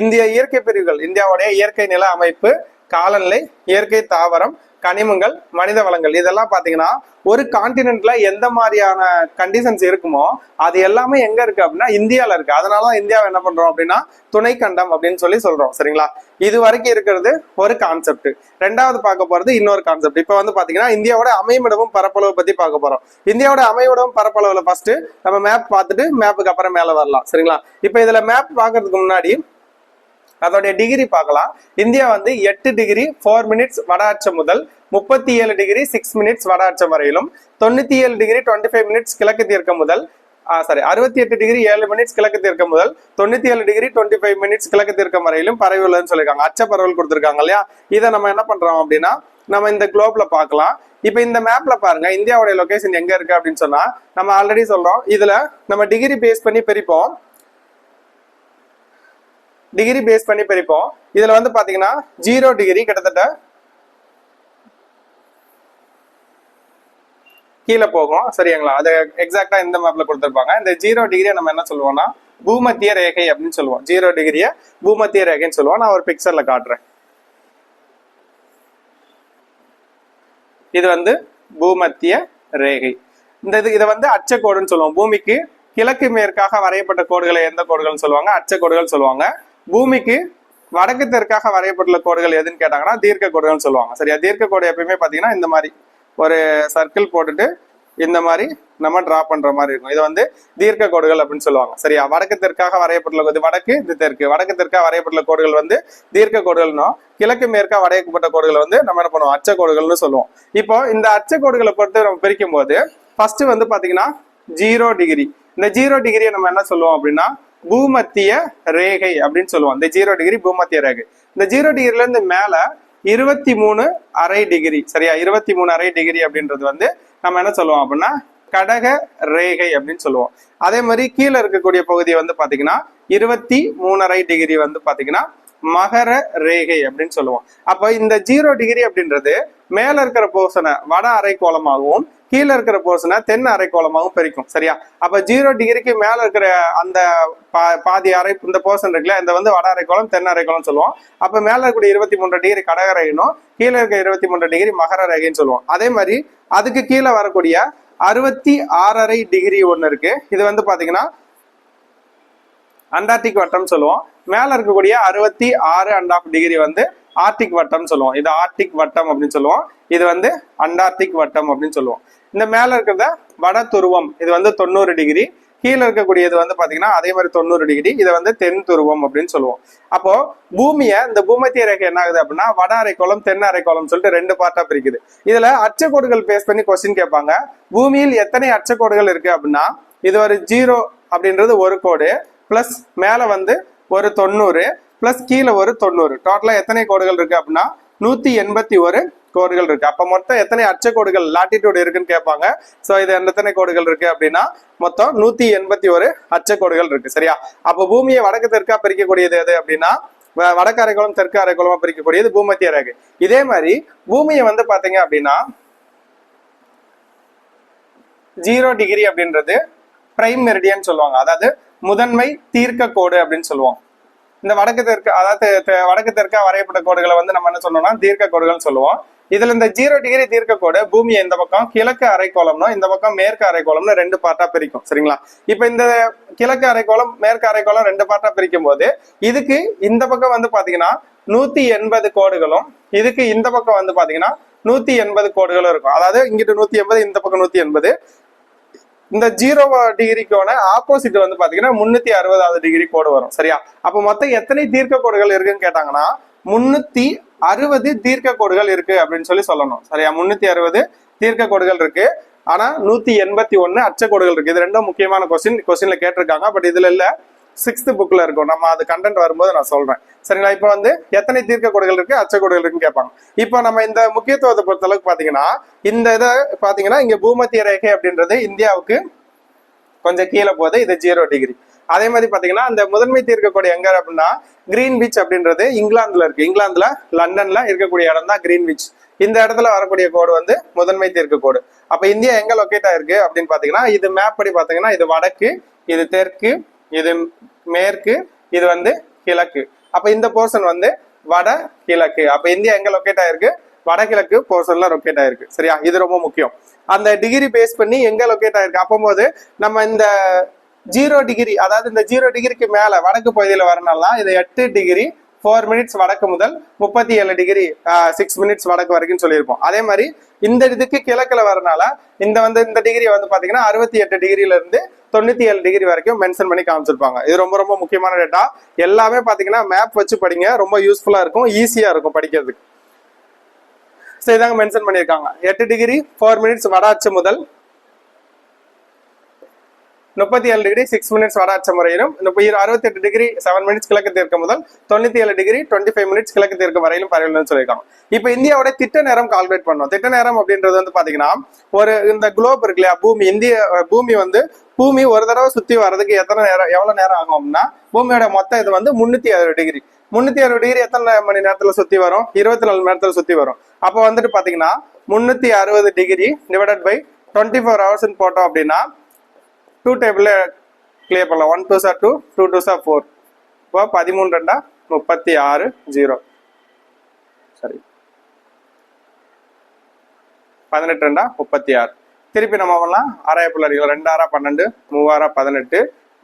A: இந்திய இயற்கை பிரிவுகள் இந்தியாவுடைய இயற்கை நில அமைப்பு காலநிலை இயற்கை தாவரம் கனிமங்கள் மனித வளங்கள் இதெல்லாம் பார்த்தீங்கன்னா ஒரு கான்டினென்ட்ல எந்த மாதிரியான கண்டிஷன்ஸ் இருக்குமோ அது எல்லாமே எங்க இருக்கு அப்படின்னா இந்தியாவில் இருக்கு. அதனாலதான் இந்தியாவை என்ன பண்றோம் அப்படின்னா துணை கண்டம் அப்படின்னு சொல்லி சொல்றோம் சரிங்களா? இது வரைக்கும் இருக்கிறது ஒரு கான்செப்ட் ரெண்டாவது பார்க்க போறது இன்னொரு கான்செப்ட் இப்போ வந்து பாத்தீங்கன்னா இந்தியாவோட அமைவிடமும் பரப்பளவு பத்தி பார்க்க போறோம். இந்தியாவோட அமைவிடமும் பரப்பளவுல ஃபர்ஸ்ட் நம்ம மேப் பார்த்துட்டு மேப்புக்கு அப்புறம் மேல வரலாம் சரிங்களா? இப்போ இதுல மேப் பாக்குறதுக்கு முன்னாடி அதோடைய டிகிரி பார்க்கலாம். இந்தியா வந்து எட்டு டிகிரி ஃபோர் மினிட்ஸ் வட அச்சம் முதல் முப்பத்தி ஏழு டிகிரி சிக்ஸ் மினிட்ஸ் வட அச்சம் வரையிலும் தொண்ணூத்தி ஏழு டிகிரி டுவெண்ட்டி ஃபைவ் மினிட்ஸ் கிழக்கு தீர்க்கம் முதல் சாரி அறுபத்தி எட்டு டிகிரி ஏழு மினிட்ஸ் கிழக்கு தீர்க்கம் முதல் தொண்ணூத்தி ஏழு டிகிரி டுவெண்ட்டி ஃபைவ் மினிட்ஸ் கிழக்கு தீர்க்கம் வரையிலும் பரவி உள்ளதுன்னு சொல்லியிருக்காங்க. அச்ச பரவல் கொடுத்துருக்காங்க இல்லையா? இதை நம்ம என்ன பண்றோம் அப்படின்னா நம்ம இந்த குளோப்ல பார்க்கலாம். இப்போ இந்த மேப்ல பாருங்க இந்தியாவுடைய லொகேஷன் எங்க இருக்கு அப்படின்னு சொன்னா நம்ம ஆல்ரெடி சொல்றோம். இதுல நம்ம டிகிரி பேஸ் பண்ணி பிரிப்போம். டிகிரி பேஸ் பண்ணி பிரிப்போம். இதுல வந்து பாத்தீங்கன்னா ஜீரோ டிகிரி கிட்டத்தட்ட கீழே போகும். சரிங்களா அது எக்ஸாக்டா இந்த மேப்ல கொடுத்துருப்பாங்க. இந்த ஜீரோ டிகிரியை நம்ம என்ன சொல்லுவோம்னா பூமத்திய ரேகை அப்படின்னு சொல்லுவோம். ஜீரோ டிகிரியை பூமத்திய ரேகைன்னு சொல்லுவோம். நான் ஒரு பிக்சர்ல காட்டுறேன். இது வந்து பூமத்திய ரேகை. இந்த இது இதை வந்து அச்சக்கோடுன்னு சொல்லுவோம். பூமிக்கு கிழக்கு மேற்காக வரையப்பட்ட கோடுகளை எந்த கோடுகள்னு சொல்லுவாங்க? அச்சக்கோடுகள் சொல்லுவாங்க. பூமிக்கு வடக்கு தெற்காக வரையப்பட்டுள்ள கோடுகள் எதுன்னு கேட்டாங்கன்னா தீர்க்க கோடுகள்னு சொல்லுவாங்க. சரியா? தீர்க்க கோடு எப்பயுமே பாத்தீங்கன்னா இந்த மாதிரி. ஒரு சர்க்கிள் போட்டுட்டு இந்த மாதிரி நம்ம டிரா பண்ற மாதிரி இருக்கும். இது வந்து தீர்க்க கோடுகள் அப்படின்னு சொல்லுவாங்க. சரியா? வடக்கு தெற்காக வரையப்பட்டுள்ள இது வடக்கு இது தெற்கு. வடக்கு தெற்காக வரையப்பட்டுள்ள கோடுகள் வந்து தீர்க்க கோடுகள்னா கிழக்கு மேற்கா வரையப்பட்ட கோடுகள் வந்து நம்ம என்ன பண்ணுவோம்? அச்ச கோடுகள்னு சொல்லுவோம். இப்போ இந்த அச்ச கோடுகளை பொறுத்து நம்ம பிரிக்கும் போது ஃபர்ஸ்ட் வந்து பாத்தீங்கன்னா ஜீரோ டிகிரி இந்த ஜீரோ டிகிரியை நம்ம என்ன சொல்லுவோம் அப்படின்னா? பூமத்திய ரேகை அப்படின்னு சொல்லுவோம். இந்த ஜீரோ டிகிரி பூமத்திய ரேகை. இந்த ஜீரோ டிகிரில இருந்து மேல இருபத்தி மூணு அரை டிகிரி சரியா? இருபத்தி மூணு அரை டிகிரி அப்படின்றது வந்து நம்ம என்ன சொல்லுவோம் அப்படின்னா கடக ரேகை அப்படின்னு சொல்லுவோம். அதே மாதிரி கீழே இருக்கக்கூடிய பகுதி வந்து பாத்தீங்கன்னா இருபத்தி மூணரை டிகிரி வந்து பாத்தீங்கன்னா மகர ரேகை அப்படின்னு சொல்லுவோம். அப்ப இந்த ஜீரோ டிகிரி அப்படின்றது மேல இருக்கிற போர்ஷனை வட அரைக்கோளமாகவும் கீழே இருக்கிற போர்ஷனை தென் அரைக்கோளமாகவும் பிரிக்கும். சரியா? அப்போ ஜீரோ டிகிரிக்கு மேலே இருக்கிற அந்த பா- பாதி அரை இந்த போர்ஷன் இருக்குல்ல இந்த வந்து வட அரைக்கோளம் தென் அரைக்கோளம் சொல்லுவோம். அப்போ மேலே இருக்கக்கூடிய இருபத்தி மூன்று டிகிரி கடக கீழே இருக்க இருபத்தி மூன்று டிகிரி மகர ரேகைன்னு சொல்லுவோம். அதே மாதிரி அதுக்கு கீழே வரக்கூடிய அறுபத்தி ஆறரை டிகிரி ஒன்று இருக்கு. இது வந்து பார்த்தீங்கன்னா அண்டார்டிக் வட்டம் சொல்லுவோம். மேலே இருக்கக்கூடிய அறுபத்தி ஆறு அண்ட் ஆஃப் டிகிரி வந்து ஆர்டிக் வட்டம் சொல்லுவோம். இது ஆர்டிக் வட்டம் அப்படின்னு சொல்லுவோம். இது வந்து அண்டார்டிக் வட்டம் அப்படின்னு சொல்லுவோம். இந்த மேல இருக்கிறத வட துருவம் இது வந்து தொண்ணூறு டிகிரி. கீழே இருக்கக்கூடியது வந்து பாத்தீங்கன்னா அதே மாதிரி தொண்ணூறு டிகிரி. இதை வந்து தென் துருவம் அப்படின்னு சொல்லுவோம். அப்போ பூமியை இந்த பூமத்திய ரேகை என்ன ஆகுது அப்படின்னா வட அரைக்கோளம் தென் அரைக்கோளம் சொல்லிட்டு ரெண்டு பார்ட்டா பிரிக்குது. இதுல அச்சக்கோடுகள் பேஸ் பண்ணி கொஸ்டின் கேட்பாங்க. பூமியில் எத்தனை அச்சக்கோடுகள் இருக்கு அப்படின்னா இது ஒரு ஜீரோ அப்படின்றது ஒரு கோடு பிளஸ் மேல வந்து ஒரு தொண்ணூறு பிளஸ் கீழே ஒரு தொண்ணூறு. டோட்டலாக எத்தனை கோடுகள் இருக்குது அப்படின்னா நூற்றி எண்பத்தி ஒரு கோடுகள் இருக்குது அப்போ மொத்தம் எத்தனை அச்சக்கோடுகள் லாட்டிடியூடு இருக்குன்னு கேட்பாங்க. ஸோ இது எத்தனை கோடுகள் இருக்குது அப்படின்னா மொத்தம் நூற்றி எண்பத்தி ஒரு அச்சக்கோடுகள் இருக்குது சரியா? அப்போ பூமியை வடக்கு தெற்காக பிரிக்கக்கூடியது எது அப்படின்னா வ- வடக்கு அரைக்கோளம் தெற்கு அரைக்கோளமா பிரிக்கக்கூடியது பூமத்திய ரேகை. இதே மாதிரி பூமியை வந்து பார்த்தீங்க அப்படின்னா ஜீரோ டிகிரி அப்படின்றது பிரைம் மெரிடியன் சொல்லுவாங்க. அதாவது முதன்மை தீர்க்க கோடு அப்படின்னு சொல்லுவோம். இந்த வடக்கு தெற்கு அதாவது வடக்கு தெற்கா வரையப்பட்ட கோடுகளை வந்து நம்ம என்ன சொன்னோம்னா தீர்க்க கோடுகள்னு சொல்லுவோம். இதுல இந்த ஜீரோ டிகிரி தீர்க்க கோடு பூமியை இந்த பக்கம் கிழக்கு அரைக்கோளம்னா இந்த பக்கம் மேற்கு அரைக்கோளம்னு ரெண்டு பார்ட்டா பிரிக்கும் சரிங்களா? இப்ப இந்த கிழக்கு அரைக்கோளம் மேற்கு அரைக்கோளம் ரெண்டு பார்ட்டா பிரிக்கும் போது இதுக்கு இந்த பக்கம் வந்து பாத்தீங்கன்னா நூத்தி எண்பது கோடுகளும் இதுக்கு இந்த பக்கம் வந்து பாத்தீங்கன்னா நூத்தி எண்பது கோடுகளும் இருக்கும். அதாவது இங்கிட்டு நூத்தி எண்பது இந்த பக்கம் நூத்தி எண்பது இந்த ஜீரோ டிகிரிக்கான ஆப்போசிட் வந்து பாத்தீங்கன்னா முன்னூத்தி அறுபதாவது டிகிரி கோடு வரும். சரியா? அப்ப மொத்தம் எத்தனை தீர்க்க கோடுகள் இருக்குன்னு கேட்டாங்கன்னா முன்னூத்தி அறுபது தீர்க்க கோடுகள் இருக்கு அப்படின்னு சொல்லி சொல்லணும். சரியா? முன்னூத்தி அறுபது தீர்க்க கோடுகள் இருக்கு. ஆனா நூத்தி எண்பத்தி ஒன்னு அச்சக்கோடுகள் இருக்கு. இது ரெண்டும் முக்கியமான கொஸ்டின் கொஸ்டின்ல கேட்டிருக்காங்க. பட் இதுல இல்ல சிக்ஸ்த் புக்ல இருக்கும். நம்ம அது கண்டென்ட் வரும்போது நான் சொல்றேன். சரிங்களா? இப்போ வந்து எத்தனை தீர்க்க கோடுகள் இருக்கு? அச்சக்கோடுகள் இருக்குன்னு கேட்பாங்க. இப்போ நம்ம இந்த முக்கியத்துவத்தை பொறுத்த அளவுக்கு பாத்தீங்கன்னா இந்த இதை பாத்தீங்கன்னா இங்க பூமத்திய ரேகை அப்படின்றது இந்தியாவுக்கு கொஞ்சம் கீழே போகுது. இது ஜீரோ டிகிரி. அதே மாதிரி பாத்தீங்கன்னா அந்த முதன்மை தீர்க்கக்கூடிய எங்க அப்படின்னா கிரீன் பீச் அப்படின்றது இங்கிலாந்துல இருக்கு. இங்கிலாந்துல லண்டன்ல இருக்கக்கூடிய இடம் தான் கிரீன் பீச் இந்த இடத்துல வரக்கூடிய கோடு வந்து முதன்மை தீர்க்க கோடு. அப்ப இந்தியா எங்க லொக்கேட் ஆயிருக்கு அப்படின்னு பாத்தீங்கன்னா இது மேப் படி பாத்தீங்கன்னா இது வடக்கு இது தெற்கு இது மேற்கு இது வந்து கிழக்கு. அப்ப இந்த போர்ஷன் வந்து வட கிழக்கு. அப்ப இந்தியா எங்க லொக்கேட் ஆயிருக்கு? வடகிழக்கு போர்ஷன்ல லொக்கேட் ஆயிருக்கு. சரியா? இது ரொம்ப முக்கியம். அந்த டிகிரி பேஸ் பண்ணி எங்க லொக்கேட் ஆயிருக்கு? அப்போது நம்ம இந்த ஜீரோ டிகிரி அதாவது இந்த ஜீரோ டிகிரிக்கு மேல வடக்கு பகுதியில் வரனாலாம் இது எட்டு டிகிரி ஃபோர் மினிட்ஸ் வடக்கு முதல் முப்பத்தி ஏழு டிகிரி சிக்ஸ் மினிட்ஸ் வடக்கு வரைக்கும் சொல்லியிருப்போம். அதே மாதிரி இந்த இதுக்கு கிழக்குல வரனால இந்த வந்து இந்த டிகிரி வந்து பாத்தீங்கன்னா அறுபத்தி எட்டு டிகிரில இருந்து தொண்ணூத்தி ஏழு டிகிரி வரைக்கும் மென்ஷன் பண்ணி காமிச்சிருப்பாங்க. இது ரொம்ப ரொம்ப முக்கியமான டேட்டா எல்லாமே பாத்தீங்கன்னா மேப் வச்சு படிங்க. ரொம்ப யூஸ்ஃபுல்லா இருக்கும். ஈஸியா இருக்கும் படிக்கிறதுக்கு. ஸோ இதாங்க மென்ஷன் பண்ணியிருக்காங்க. எட்டு டிகிரி ஃபோர் மினிட்ஸ் வடாச்சு முதல். முப்பத்தி ஏழு டிகிரி சிக்ஸ் மினிட்ஸ் வடாட்ச முறையிலும் அறுபத்தி எட்டு டிகிரி செவன் மினிட்ஸ் கிழக்கு தீர்க்க முதல் தொண்ணூத்தி ஏழு டிகிரி டுவெண்ட்டி ஃபைவ் மினிட்ஸ் கிழக்கு தீர்க்க வரையிலும் பரவலன்னு சொல்லியிருக்காங்க. இப்போ இந்தியாவோட திட்ட நேரம் கால்குலேட் பண்ணோம். திட்ட நேரம் அப்படின்றது வந்து பாத்தீங்கன்னா ஒரு இந்த குளோப் இருக்கு இல்லையா? பூமி இந்திய பூமி வந்து பூமி ஒரு தடவை சுத்தி வர்றதுக்கு எத்தனை நேரம் எவ்வளவு நேரம் ஆகும் அப்படின்னா பூமியோட மொத்த இது வந்து முன்னூத்தி அறுபது டிகிரி முன்னூத்தி அறுபது டிகிரி எத்தனை மணி நேரத்துல சுத்தி வரும்? இருபத்தி நாலு மணி நேரத்துல சுத்தி வரும். அப்போ வந்துட்டு பாத்தீங்கன்னா முன்னூத்தி அறுபது degree divided by twenty four hours போட்டோம் அப்படின்னா டூ டேபிளில் கிளியர் பண்ணலாம். One two sir two two two sir four இப்போ பதிமூணு ரெண்டா முப்பத்தி ஆறு ஜீரோ சரி பதினெட்டு ரெண்டா முப்பத்தி ஆறு. திருப்பி நம்ம பண்ணலாம். ஆறாயிரப்புள்ள அடிகள் ரெண்டு ஆறா பன்னெண்டு மூவாரா பதினெட்டு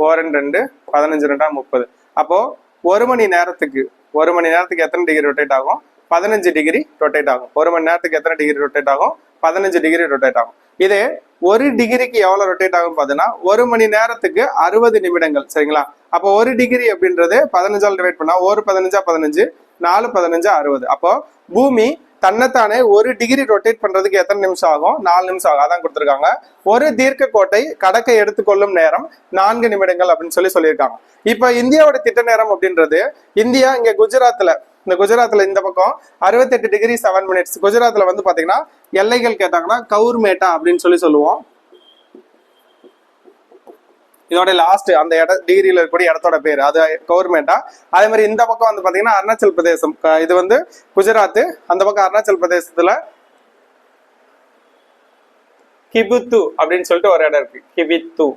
A: ஓரன் ரெண்டு பதினஞ்சு ரெண்டா முப்பது. அப்போது ஒரு மணி நேரத்துக்கு ஒரு மணி நேரத்துக்கு எத்தனை டிகிரி ரொட்டேட் ஆகும்? பதினஞ்சு டிகிரி ரொட்டேட் ஆகும். ஒரு மணி நேரத்துக்கு எத்தனை டிகிரி ரொட்டேட் ஆகும்? பதினஞ்சு டிகிரி ரொட்டேட் ஆகும். இதே ஒரு டிகிரிக்கு எவ்வளவு ரொட்டேட் ஆகும் பார்த்தீங்கன்னா ஒரு மணி நேரத்துக்கு அறுபது நிமிடங்கள் சரிங்களா? அப்போ ஒரு டிகிரி அப்படின்றது பதினஞ்சால் டிவைட் பண்ணா ஒரு பதினஞ்சா பதினஞ்சு நாலு பதினஞ்சா அறுபது. அப்போ பூமி தன்னைத்தானே ஒரு டிகிரி ரொட்டேட் பண்றதுக்கு எத்தனை நிமிஷம் ஆகும்? நாலு நிமிஷம் ஆகும். அதான் கொடுத்துருக்காங்க. ஒரு தீர்க்க கோட்டை கடக்க எடுத்துக்கொள்ளும் நேரம் நான்கு நிமிடங்கள் அப்படின்னு சொல்லி சொல்லியிருக்காங்க. இப்ப இந்தியாவோட திட்ட நேரம் அப்படின்றது இந்தியா இங்க குஜராத்ல இந்த குஜராத்ல இந்த பக்கம் அறுபத்தெட்டு டிகிரி செவன் மினிட்ஸ் குஜராத்ல வந்து பாத்தீங்கன்னா எல்லைகள் கேட்டாங்கன்னா கவுர்மேட்டா அப்படின்னு சொல்லி சொல்லுவோம். இதோட லாஸ்ட் அந்த இட டிகிரியில இருக்கக்கூடிய இடத்தோட பேர். அது கவர்மெண்டா அதே மாதிரி இந்த பக்கம் வந்து பாத்தீங்கன்னா அருணாச்சல் பிரதேசம். இது வந்து குஜராத் அந்த பக்கம் அருணாச்சல் பிரதேசத்துல கிபுத்து அப்படின்னு சொல்லிட்டு ஒரு இடம் இருக்கு. கிபித்து.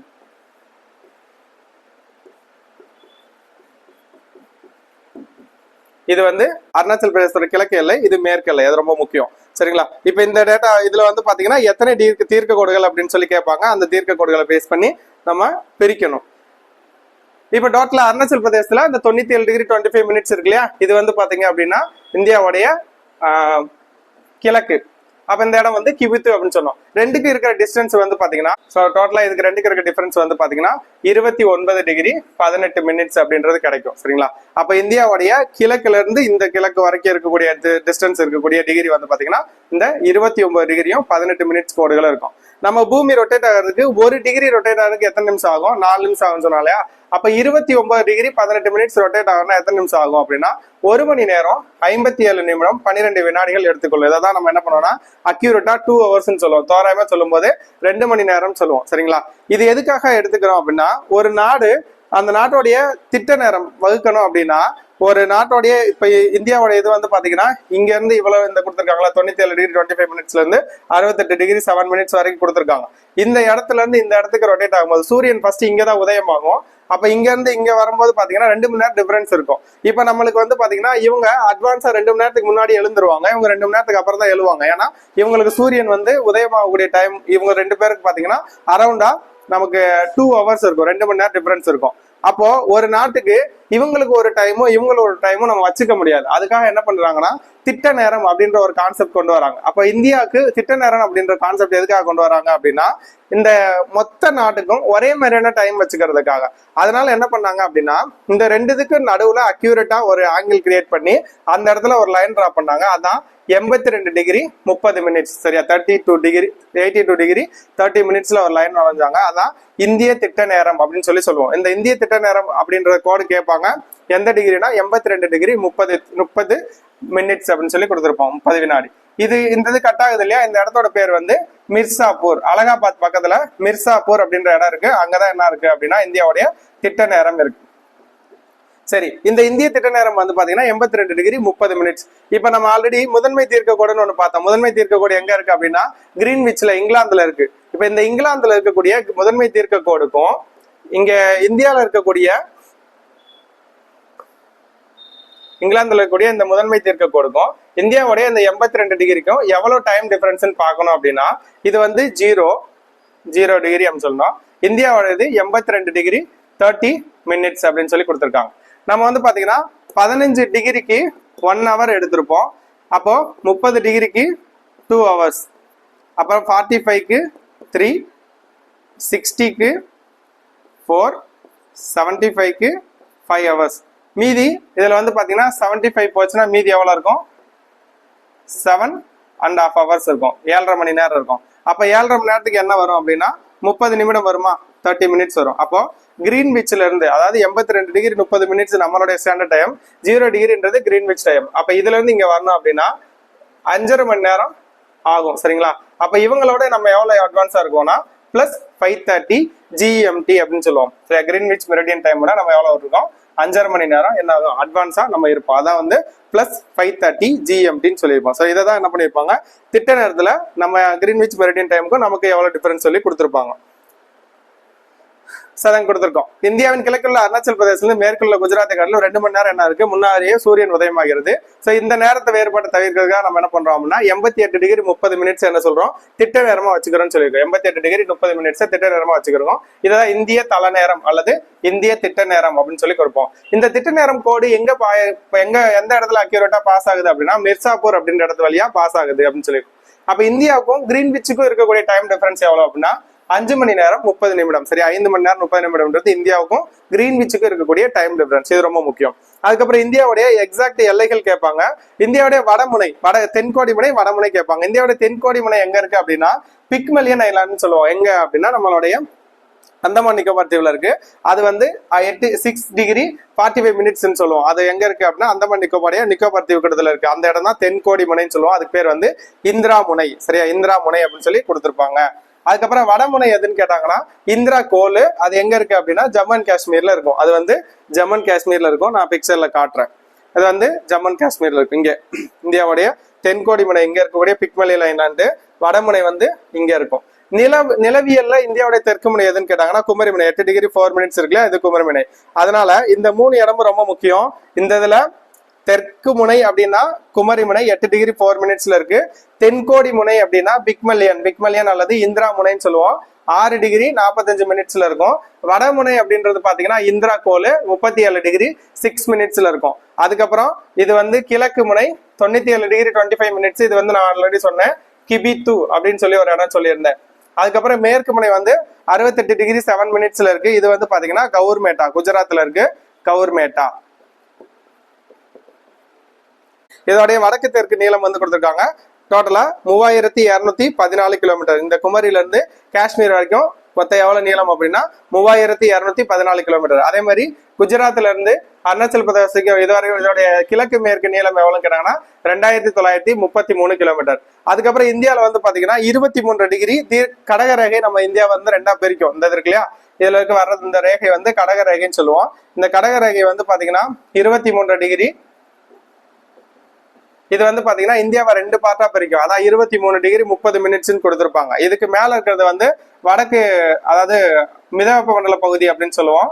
A: இது வந்து அருணாச்சல் பிரதேசத்தோட கிழக்கு எல்லை இது மேற்கு எல்லை அது ரொம்ப முக்கியம். சரிங்களா? இப்போ இந்த டேட்டா இதுல வந்து பாத்தீங்கன்னா எத்தனை தீர்க்க தீர்க்க கோடுகள் அப்படின்னு சொல்லி கேட்பாங்க. அந்த தீர்க்க கோடுகளை பேஸ் பண்ணி நம்ம பிரிக்கணும். இப்போ டோட்டலா அருணாச்சல் பிரதேசத்துல இந்த தொண்ணூத்தி ஏழு டிகிரி டுவெண்ட்டி ஃபைவ் மினிட்ஸ் இருக்கு இல்லையா? இது வந்து பாத்தீங்க அப்படின்னா இந்தியாவுடைய கிழக்கு. அப்ப இந்த இடம் வந்து கிவித்து அப்படின்னு சொன்னோம். ரெண்டுக்கு இருக்கிற டிஸ்டன்ஸ் வந்து பாத்தீங்கன்னா ஸோ டோட்டலா இதுக்கு ரெண்டுக்கு இருக்கிற டிஃபரன்ஸ் வந்து பாத்தீங்கன்னா இருபத்தி ஒன்பது டிகிரி பதினெட்டு மினிட்ஸ் அப்படின்றது கிடைக்கும். சரிங்களா? அப்ப இந்தியாவுடைய கிழக்குல இருந்து இந்த கிழக்கு வரைக்கும் இருக்கக்கூடிய டிஸ்டன்ஸ் இருக்கக்கூடிய டிகிரி வந்து பாத்தீங்கன்னா இந்த இருபத்தி ஒன்பது டிகிரியும் பதினெட்டு மினிட்ஸ் கோடுகளும் இருக்கும். நம்ம பூமி ரொட்டேட் ஆகிறதுக்கு ஒரு டிகிரி ரொட்டேட் ஆகிறதுக்கு எத்தனை நிமிஷம் ஆகும்? நாலு நிமிஷம் ஆகும் சொன்னாலயா அப்ப இருபத்தி ஒன்பது டிகிரி பதினெட்டு மினிட்ஸ் ரொட்டேட் ஆகணும்னா எத்தனை நிமிஷம் ஆகும் அப்படின்னா ஒரு மணி நேரம் ஐம்பத்தி ஏழு நிமிடம் பன்னிரெண்டு வினாடிகள் எடுத்துக்கொள்ளும். இதை தான் நம்ம என்ன பண்ணுவோம்னா அக்யூரேட்டா டூ ஹவர்ஸ்னு சொல்லுவோம். தோராயமா சொல்லும்போது ரெண்டு மணி நேரம் சொல்லுவோம். சரிங்களா? இது எதுக்காக எடுத்துக்கிறோம் அப்படின்னா ஒரு நாடு அந்த நாட்டோடைய திட்ட நேரம் வகுக்கணும் அப்படின்னா ஒரு நாட்டோடைய இப்ப இந்தியாவோட இது வந்து பாத்தீங்கன்னா இங்க இருந்து இவ்வளவு இந்த கொடுத்துருக்காங்களா? தொண்ணூத்தி ஏழு டிகிரி டுவெண்ட்டி ஃபைவ் மினிட்ஸ்ல இருந்து அறுபத்தெட்டு டிகிரி செவன் மினிட்ஸ் வரைக்கும் கொடுத்துருக்காங்க. இந்த இடத்துல இருந்து இந்த இடத்துக்கு ரொட்டேட் ஆகும்போது சூரியன் ஃபர்ஸ்ட் இங்கே தான் உதயமாகும். அப்ப இங்க இருந்து இங்க வரும்போது பாத்தீங்கன்னா ரெண்டு மணி நேரம் டிஃபரன்ஸ் இருக்கும். இப்ப நம்மளுக்கு வந்து பாத்தீங்கன்னா இவங்க அட்வான்ஸா ரெண்டு மணி நேரத்துக்கு முன்னாடி எழுந்துருவாங்க. இவங்க ரெண்டு மணி நேரத்துக்கு அப்புறம் தான் எழுவாங்க. ஏன்னா இவங்களுக்கு சூரியன் வந்து உதயமாகக்கூடிய டைம் இவங்க ரெண்டு பேருக்கு பாத்தீங்கன்னா அரௌண்டா நமக்கு டூ ஹவர்ஸ் இருக்கும். ரெண்டு மணி நேரம் டிஃபரன்ஸ் இருக்கும். அப்போ ஒரு நாட்டுக்கு இவங்களுக்கு ஒரு டைமும் இவங்களுக்கு ஒரு டைமும் நம்ம வச்சுக்க முடியாது. அதுக்காக என்ன பண்றாங்கன்னா திட்ட நேரம் அப்படின்ற ஒரு கான்செப்ட் கொண்டு வராங்க. அப்ப இந்தியாவுக்கு திட்ட நேரம் அப்படின்ற கான்செப்ட் எதுக்காக கொண்டு வராங்க அப்படின்னா இந்த மொத்த நாட்டுக்கும் ஒரே மாதிரியான டைம் வச்சுக்கிறதுக்காக. அதனால என்ன பண்ணாங்க அப்படின்னா இந்த ரெண்டு இதுக்கு நடுவுல அக்யூரேட்டா ஒரு ஆங்கிள் கிரியேட் பண்ணி அந்த இடத்துல ஒரு லைன் டிரா பண்ணாங்க. அதான் எண்பத்தி ரெண்டு டிகிரி முப்பது மினிட்ஸ் சரியா? Thirty two degree eighty two degree thirty மினிட்ஸ்ல ஒரு லைன் வரைஞ்சாங்க. அதான் இந்திய திட்ட நேரம் அப்படின்னு சொல்லி சொல்லுவோம். இந்த இந்திய திட்ட நேரம் அப்படின்ற கோடு கேட்பாங்க. கொடுத்துருப்பாங்க. எந்த டிகிரினா எண்பத்தி ரெண்டு டிகிரி முப்பது முப்பது மினிட்ஸ் அப்படின்னு சொல்லி கொடுத்துருப்போம் முப்பது வினாடி. இது இந்த இது கட் ஆகுது இல்லையா? இந்த இடத்தோட பேர் வந்து மிர்சாப்பூர். அலகாபாத் பக்கத்துல மிர்சாப்பூர் அப்படின்ற இடம் இருக்கு. அங்கதான் என்ன இருக்கு அப்படின்னா இந்தியாவுடைய திட்ட நேரம் இருக்கு. சரி இந்த இந்திய திட்ட நேரம் வந்து பாத்தீங்கன்னா எண்பத்தி ரெண்டு டிகிரி முப்பது மினிட்ஸ் இப்ப நம்ம ஆல்ரெடி முதன்மை தீர்க்க கோடுன்னு ஒண்ணு பார்த்தோம். முதன்மை தீர்க்க கோடு எங்க இருக்கு அப்படின்னா கிரீன்விச்ல இங்கிலாந்துல இருக்கு. இப்ப இந்த இங்கிலாந்துல இருக்கக்கூடிய முதன்மை தீர்க்க கோடுக்கும் இங்க இந்தியாவில இருக்கக்கூடிய இங்கிலாந்துல இருக்கக்கூடிய இந்த முதன்மை தீர்க்க கோடுக்கும். இந்தியாவுடைய இந்த எண்பத்தி ரெண்டு டிகிரிக்கும் எவ்வளவு டைம் டிஃபரன்ஸ்ன்னு பார்க்கணும் அப்படின்னா இது வந்து ஜீரோ ஜீரோ டிகிரி அப்படின்னு சொல்லணும் இந்தியாவோடது எண்பத்தி ரெண்டு டிகிரி தேர்ட்டி மினிட்ஸ் அப்படின்னு சொல்லி கொடுத்துருக்காங்க. நம்ம வந்து பார்த்தீங்கன்னா பதினஞ்சு டிகிரிக்கு ஒன் ஹவர் எடுத்திருப்போம். அப்போ முப்பது டிகிரிக்கு டூ ஹவர்ஸ் அப்புறம் ஃபார்ட்டி ஃபைவ்க்கு த்ரீ சிக்ஸ்டிக்கு ஃபோர் செவன்ட்டி ஃபைவ்க்கு ஃபைவ் ஹவர்ஸ் மீதி இதில் வந்து பார்த்தீங்கன்னா செவன்ட்டி ஃபைவ் போச்சுன்னா மீதி எவ்வளோ இருக்கும்? செவன் அண்ட் ஹாஃப் ஹவர்ஸ் இருக்கும். ஏழரை மணி நேரம் இருக்கும். அப்போ ஏழரை மணி நேரத்துக்கு என்ன வரும் அப்படின்னா முப்பது நிமிடம் வருமா? தேர்ட்டி மினிட்ஸ் வரும். அப்போ கிரீன் விச்ல இருந்து அதாவது எண்பத்தி ரெண்டு டிகிரி முப்பது மினிட்ஸ் நம்மளுடைய ஸ்டாண்டர்ட் டைம் ஜீரோ டிகிரின்றது கிரீன் வீச் டைம் அப்போ இதுல இருந்து வரணும் அப்படின்னா அஞ்சரை மணி நேரம் ஆகும். சரிங்களா? அப்போ இவங்களோட நம்ம எவ்வளோ அட்வான்ஸாக இருக்கோம்னா பிளஸ் ஃபைவ் தேர்ட்டி ஜிஎம்டி அப்படின்னு சொல்லுவோம். சரி கிரீன்விச் மெரிடியன் டைம்னா நம்ம எவ்வளோ இருக்கோம்? அஞ்சரை மணி நேரம். என்ன ஆகும்? அட்வான்ஸாக நம்ம இருப்போம். அதான் வந்து பிளஸ் ஃபைவ் தேர்ட்டி ஜிஎம்டின்னு சொல்லியிருப்போம். ஸோ இதை தான் என்ன பண்ணியிருப்பாங்க? திட்ட நேரத்தில் நம்ம கிரீன்விச் மெரிடியன் டைமுக்கும் நமக்கு எவ்வளோ டிஃபரன்ஸ் சொல்லி கொடுத்துருப்பாங்க. சதம் கொடுத்திருக்கோம். இந்தியாவின் கிழக்குள்ள அருணாச்சல் பிரதேசத்துல மேற்குள்ள குஜராத் கடல ரெண்டு மணி நேரம் என்ன இருக்கு? முன்னாடியே சூரியன் உதயமாகிறது. சோ இந்த நேரத்தை வேறுபாடு தவிர்க்கிறதுக்காக நம்ம என்ன பண்றோம் அப்படின்னா எண்பத்தி எட்டு டிகிரி முப்பது மினிட்ஸ் என்ன சொல்றோம்? திட்ட நேரமா வச்சுக்கிறோம்னு சொல்லியிருக்கோம். எண்பத்தி எட்டு டிகிரி முப்பது மினிட்ஸ் திட்ட நேரமா வச்சுக்கிறோம். இதான் இந்திய தல நேரம் அல்லது இந்திய திட்ட நேரம் அப்படின்னு சொல்லி கொடுப்போம். இந்த திட்ட நேரம் கோடு எங்க பா எங்க எந்த இடத்துல அக்யூரேட்டா பாஸ் ஆகுது அப்படின்னா மிர்சாப்பூர் அப்படின்ற இடத்து வழியா பாஸ் ஆகுது அப்படின்னு சொல்லி அப்ப இந்தியாவுக்கும் கிரீன்விச்சுக்கும் இருக்கக்கூடிய டைம் டிஃபரன்ஸ் எவ்வளவு அப்படின்னா அஞ்சு மணி நேரம் முப்பது நிமிடம். சரி ஐந்து மணி நேரம் முப்பது நிமிடம்ன்றது இந்தியாவுக்கும் கிரீன்விச்சுக்கும் இருக்கக்கூடிய டைம் டிஃபரன்ஸ் இது ரொம்ப முக்கியம். அதுக்கப்புறம் இந்தியாவுடைய எக்ஸாக்ட் எல்லைகள் கேட்பாங்க. இந்தியாவுடைய வடமுனை வட தென்கோடி முனை வடமுனை கேட்பாங்க. இந்தியாவுடைய தென்கோடி முனை எங்க இருக்கு அப்படின்னா பிக்மலியன் ஐலாண்டுன்னு சொல்லுவோம் எங்க அப்படின்னா நம்மளுடைய அந்தமான் நிக்கோபார் தீவில் இருக்கு. அது வந்து எட்டு சிக்ஸ் டிகிரி ஃபார்ட்டி ஃபைவ் மினிட்ஸ்னு சொல்லுவோம். அது எங்க இருக்கு அப்படின்னா அந்தமான் நிக்கோபாரிய நிக்கோபார் தீவு கிட்டத்தில் இருக்கு. அந்த இடம் தான் தென்கோடி முனைன்னு சொல்லுவோம். அதுக்கு பேர் வந்து இந்திரா முனை சரியா? இந்திரா முனை அப்படின்னு சொல்லி கொடுத்துருப்பாங்க. அதுக்கப்புறம் வடமுனை எதுன்னு கேட்டாங்கன்னா இந்திரா கோல் அது எங்க இருக்கு அப்படின்னா ஜம்மு அண்ட் காஷ்மீர்ல இருக்கும். அது வந்து ஜம்மு அண்ட் காஷ்மீர்ல இருக்கும். நான் பிக்சர்ல காட்டுறேன். அது வந்து ஜம்மு அண்ட் காஷ்மீர்ல இருக்கு. இங்கே. இந்தியாவுடைய தென்கோடி முனை இங்க இருக்கக்கூடிய பிக்மலி ஐலாண்டு வடமுனை வந்து இங்க இருக்கும். நில நிலவியல்ல இந்தியாவுடைய தெற்கு முனை எதுன்னு கேட்டாங்கன்னா குமரிமுனை எட்டு டிகிரி ஃபோர் மினிட்ஸ் இருக்குல்ல இது குமரிமுனை அதனால இந்த மூணு இடமும் ரொம்ப முக்கியம். இந்த இதுல தெற்கு முனை அப்படின்னா குமரிமுனை எட்டு டிகிரி ஃபோர் மினிட்ஸ்ல இருக்கு. தென்கோடி முனை அப்படின்னா பிக்மலியன் பிக்மலியன் அல்லது இந்திரா முனைன்னு சொல்லுவோம். ஆறு டிகிரி நாற்பத்தஞ்சு மினிட்ஸ்ல இருக்கும். வடமுனை அப்படின்றது பாத்தீங்கன்னா இந்திரா கோல் முப்பத்தி ஏழு டிகிரி சிக்ஸ் மினிட்ஸ்ல இருக்கும். அதுக்கப்புறம் இது வந்து கிழக்கு முனை தொண்ணூத்தி ஏழு டிகிரி டுவெண்ட்டி ஃபைவ் மினிட்ஸ் இது வந்து நான் ஆல்ரெடி சொன்னேன். கிபித்து அப்படின்னு சொல்லி ஒரு இடம் சொல்லியிருந்தேன். அதுக்கப்புறம் மேற்கு முனை வந்து அறுபத்தெட்டு டிகிரி செவன் மினிட்ஸ்ல இருக்கு. இது வந்து பாத்தீங்கன்னா கவுர்மேட்டா குஜராத்ல இருக்கு. கவுர்மேட்டா. இதோடைய வடக்கு தெற்கு நீளம் வந்து கொடுத்துருக்காங்க. டோட்டலாக மூவாயிரத்தி இரநூத்தி பதினாலு கிலோமீட்டர் இந்த குமரியிலேருந்து காஷ்மீர் வரைக்கும் மொத்தம் எவ்வளோ நீளம் அப்படின்னா மூவாயிரத்தி இரநூத்தி பதினாலு கிலோமீட்டர் அதே மாதிரி குஜராத்ல இருந்து அருணாச்சல் பிரதேசத்துக்கு இதுவரைக்கும் இதோடைய கிழக்கு மேற்கு நீளம் எவ்வளவு கேட்டாங்கன்னா ரெண்டாயிரத்தி தொள்ளாயிரத்தி முப்பத்தி மூணு கிலோமீட்டர் அதுக்கப்புறம் இந்தியாவில் வந்து பாத்தீங்கன்னா இருபத்தி மூன்று டிகிரி தீர் கடக ரேகை நம்ம இந்தியா வந்து ரெண்டா பிரிக்கும். இந்த இருக்கு இல்லையா? இதுல இருக்க வர்றது இந்த ரேகை வந்து கடக ரேகைன்னு சொல்லுவோம். இந்த கடக ரேகை வந்து பாத்தீங்கன்னா இருபத்தி மூன்று டிகிரி இது வந்து பாத்தீங்கன்னா இந்தியாவை ரெண்டு பார்ட்டா பிரிக்கும். அதான் இருபத்தி மூணு டிகிரி முப்பது மினிட்ஸ்னு கொடுத்துருப்பாங்க. இதுக்கு மேல இருக்கிறது வந்து வடக்கு அதாவது மிதவெப்ப வெப்பமண்டல பகுதி அப்படின்னு சொல்லுவோம்.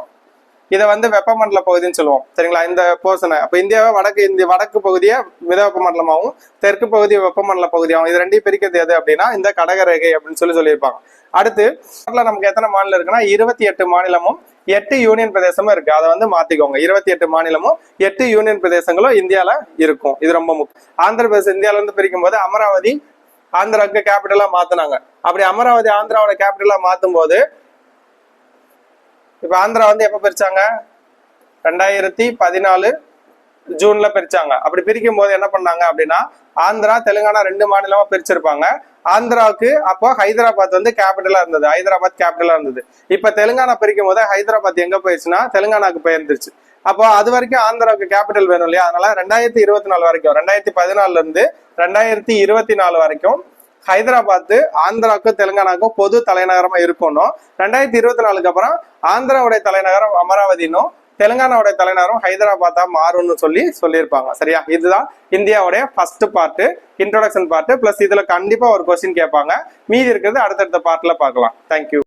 A: இதை வந்து வெப்பமண்டல பகுதின்னு சொல்லுவோம். சரிங்களா? இந்த போர்ஷனை அப்ப இந்தியாவை வடக்கு இந்த வடக்கு பகுதியை மிதவெப்ப மண்டலமாகவும் தெற்கு பகுதி வெப்பமண்டல பகுதியாகவும் இது ரெண்டையும் பிரிக்கிறது எது அப்படின்னா இந்த கடகரேகை அப்படின்னு சொல்லி சொல்லியிருப்பாங்க. அடுத்து நமக்கு எத்தனை மாநிலம் இருக்குன்னா இருபத்தி எட்டு மாநிலமும் எட்டு யூனியன் பிரதேசமும் இருக்கு. அதை வந்து மாத்திக்கோங்க. இருபத்தி எட்டு மாநிலமும் எட்டு யூனியன் பிரதேசங்களும் இந்தியால இருக்கும். இது ரொம்ப முக்கியம் ஆந்திர பிரதேசம் இந்தியால இருந்து பிரிக்கும் போது அமராவதி ஆந்திராவுக்கு கேபிட்டலா மாத்துனாங்க. அப்படி அமராவதி ஆந்திராவோட கேபிட்டலா மாத்தும் போது இப்ப ஆந்திரா வந்து எப்ப பிரிச்சாங்க? ரெண்டாயிரத்தி பதினாலு ஜூன்ல பிரிச்சாங்க. அப்படி பிரிக்கும் போது என்ன பண்ணாங்க அப்படின்னா ஆந்திரா தெலுங்கானா ரெண்டு மாநிலமா பிரிச்சிருப்பாங்க. ஆந்திராவுக்கு அப்போ ஹைதராபாத் வந்து கேபிட்டலா இருந்தது. ஹைதராபாத் கேபிட்டலா இருந்தது. இப்ப தெலுங்கானா பிரிக்கும் போது ஹைதராபாத் எங்க போயிடுச்சுன்னா தெலுங்கானாக்கு போயிருந்துச்சு அப்போ அது வரைக்கும் ஆந்திராவுக்கு கேபிட்டல் வேணும் இல்லையா? அதனால ரெண்டாயிரத்தி இருபத்தி நாலு வரைக்கும் ரெண்டாயிரத்தி பதினாலுல இருந்து ரெண்டாயிரத்தி இருபத்தி நாலு வரைக்கும் ஹைதராபாத் ஆந்திராவுக்கும் தெலுங்கானாக்கும் பொது தலைநகரமா இருக்கணும். ரெண்டாயிரத்தி இருபத்தி நாலுக்கு அப்புறம் ஆந்திராவுடைய தலைநகரம் அமராவதினும் தெலுங்கானாவுடைய தலைநகரம் ஹைதராபாத்தா மாறும்னு சொல்லி சொல்லியிருப்பாங்க. சரியா? இதுதான் இந்தியாவுடைய first part introduction part plus இதுல கண்டிப்பா ஒரு கொஸ்டின் கேட்பாங்க. மீதி இருக்கிறது அடுத்தடுத்த பார்ட்ல பார்க்கலாம். தேங்க்யூ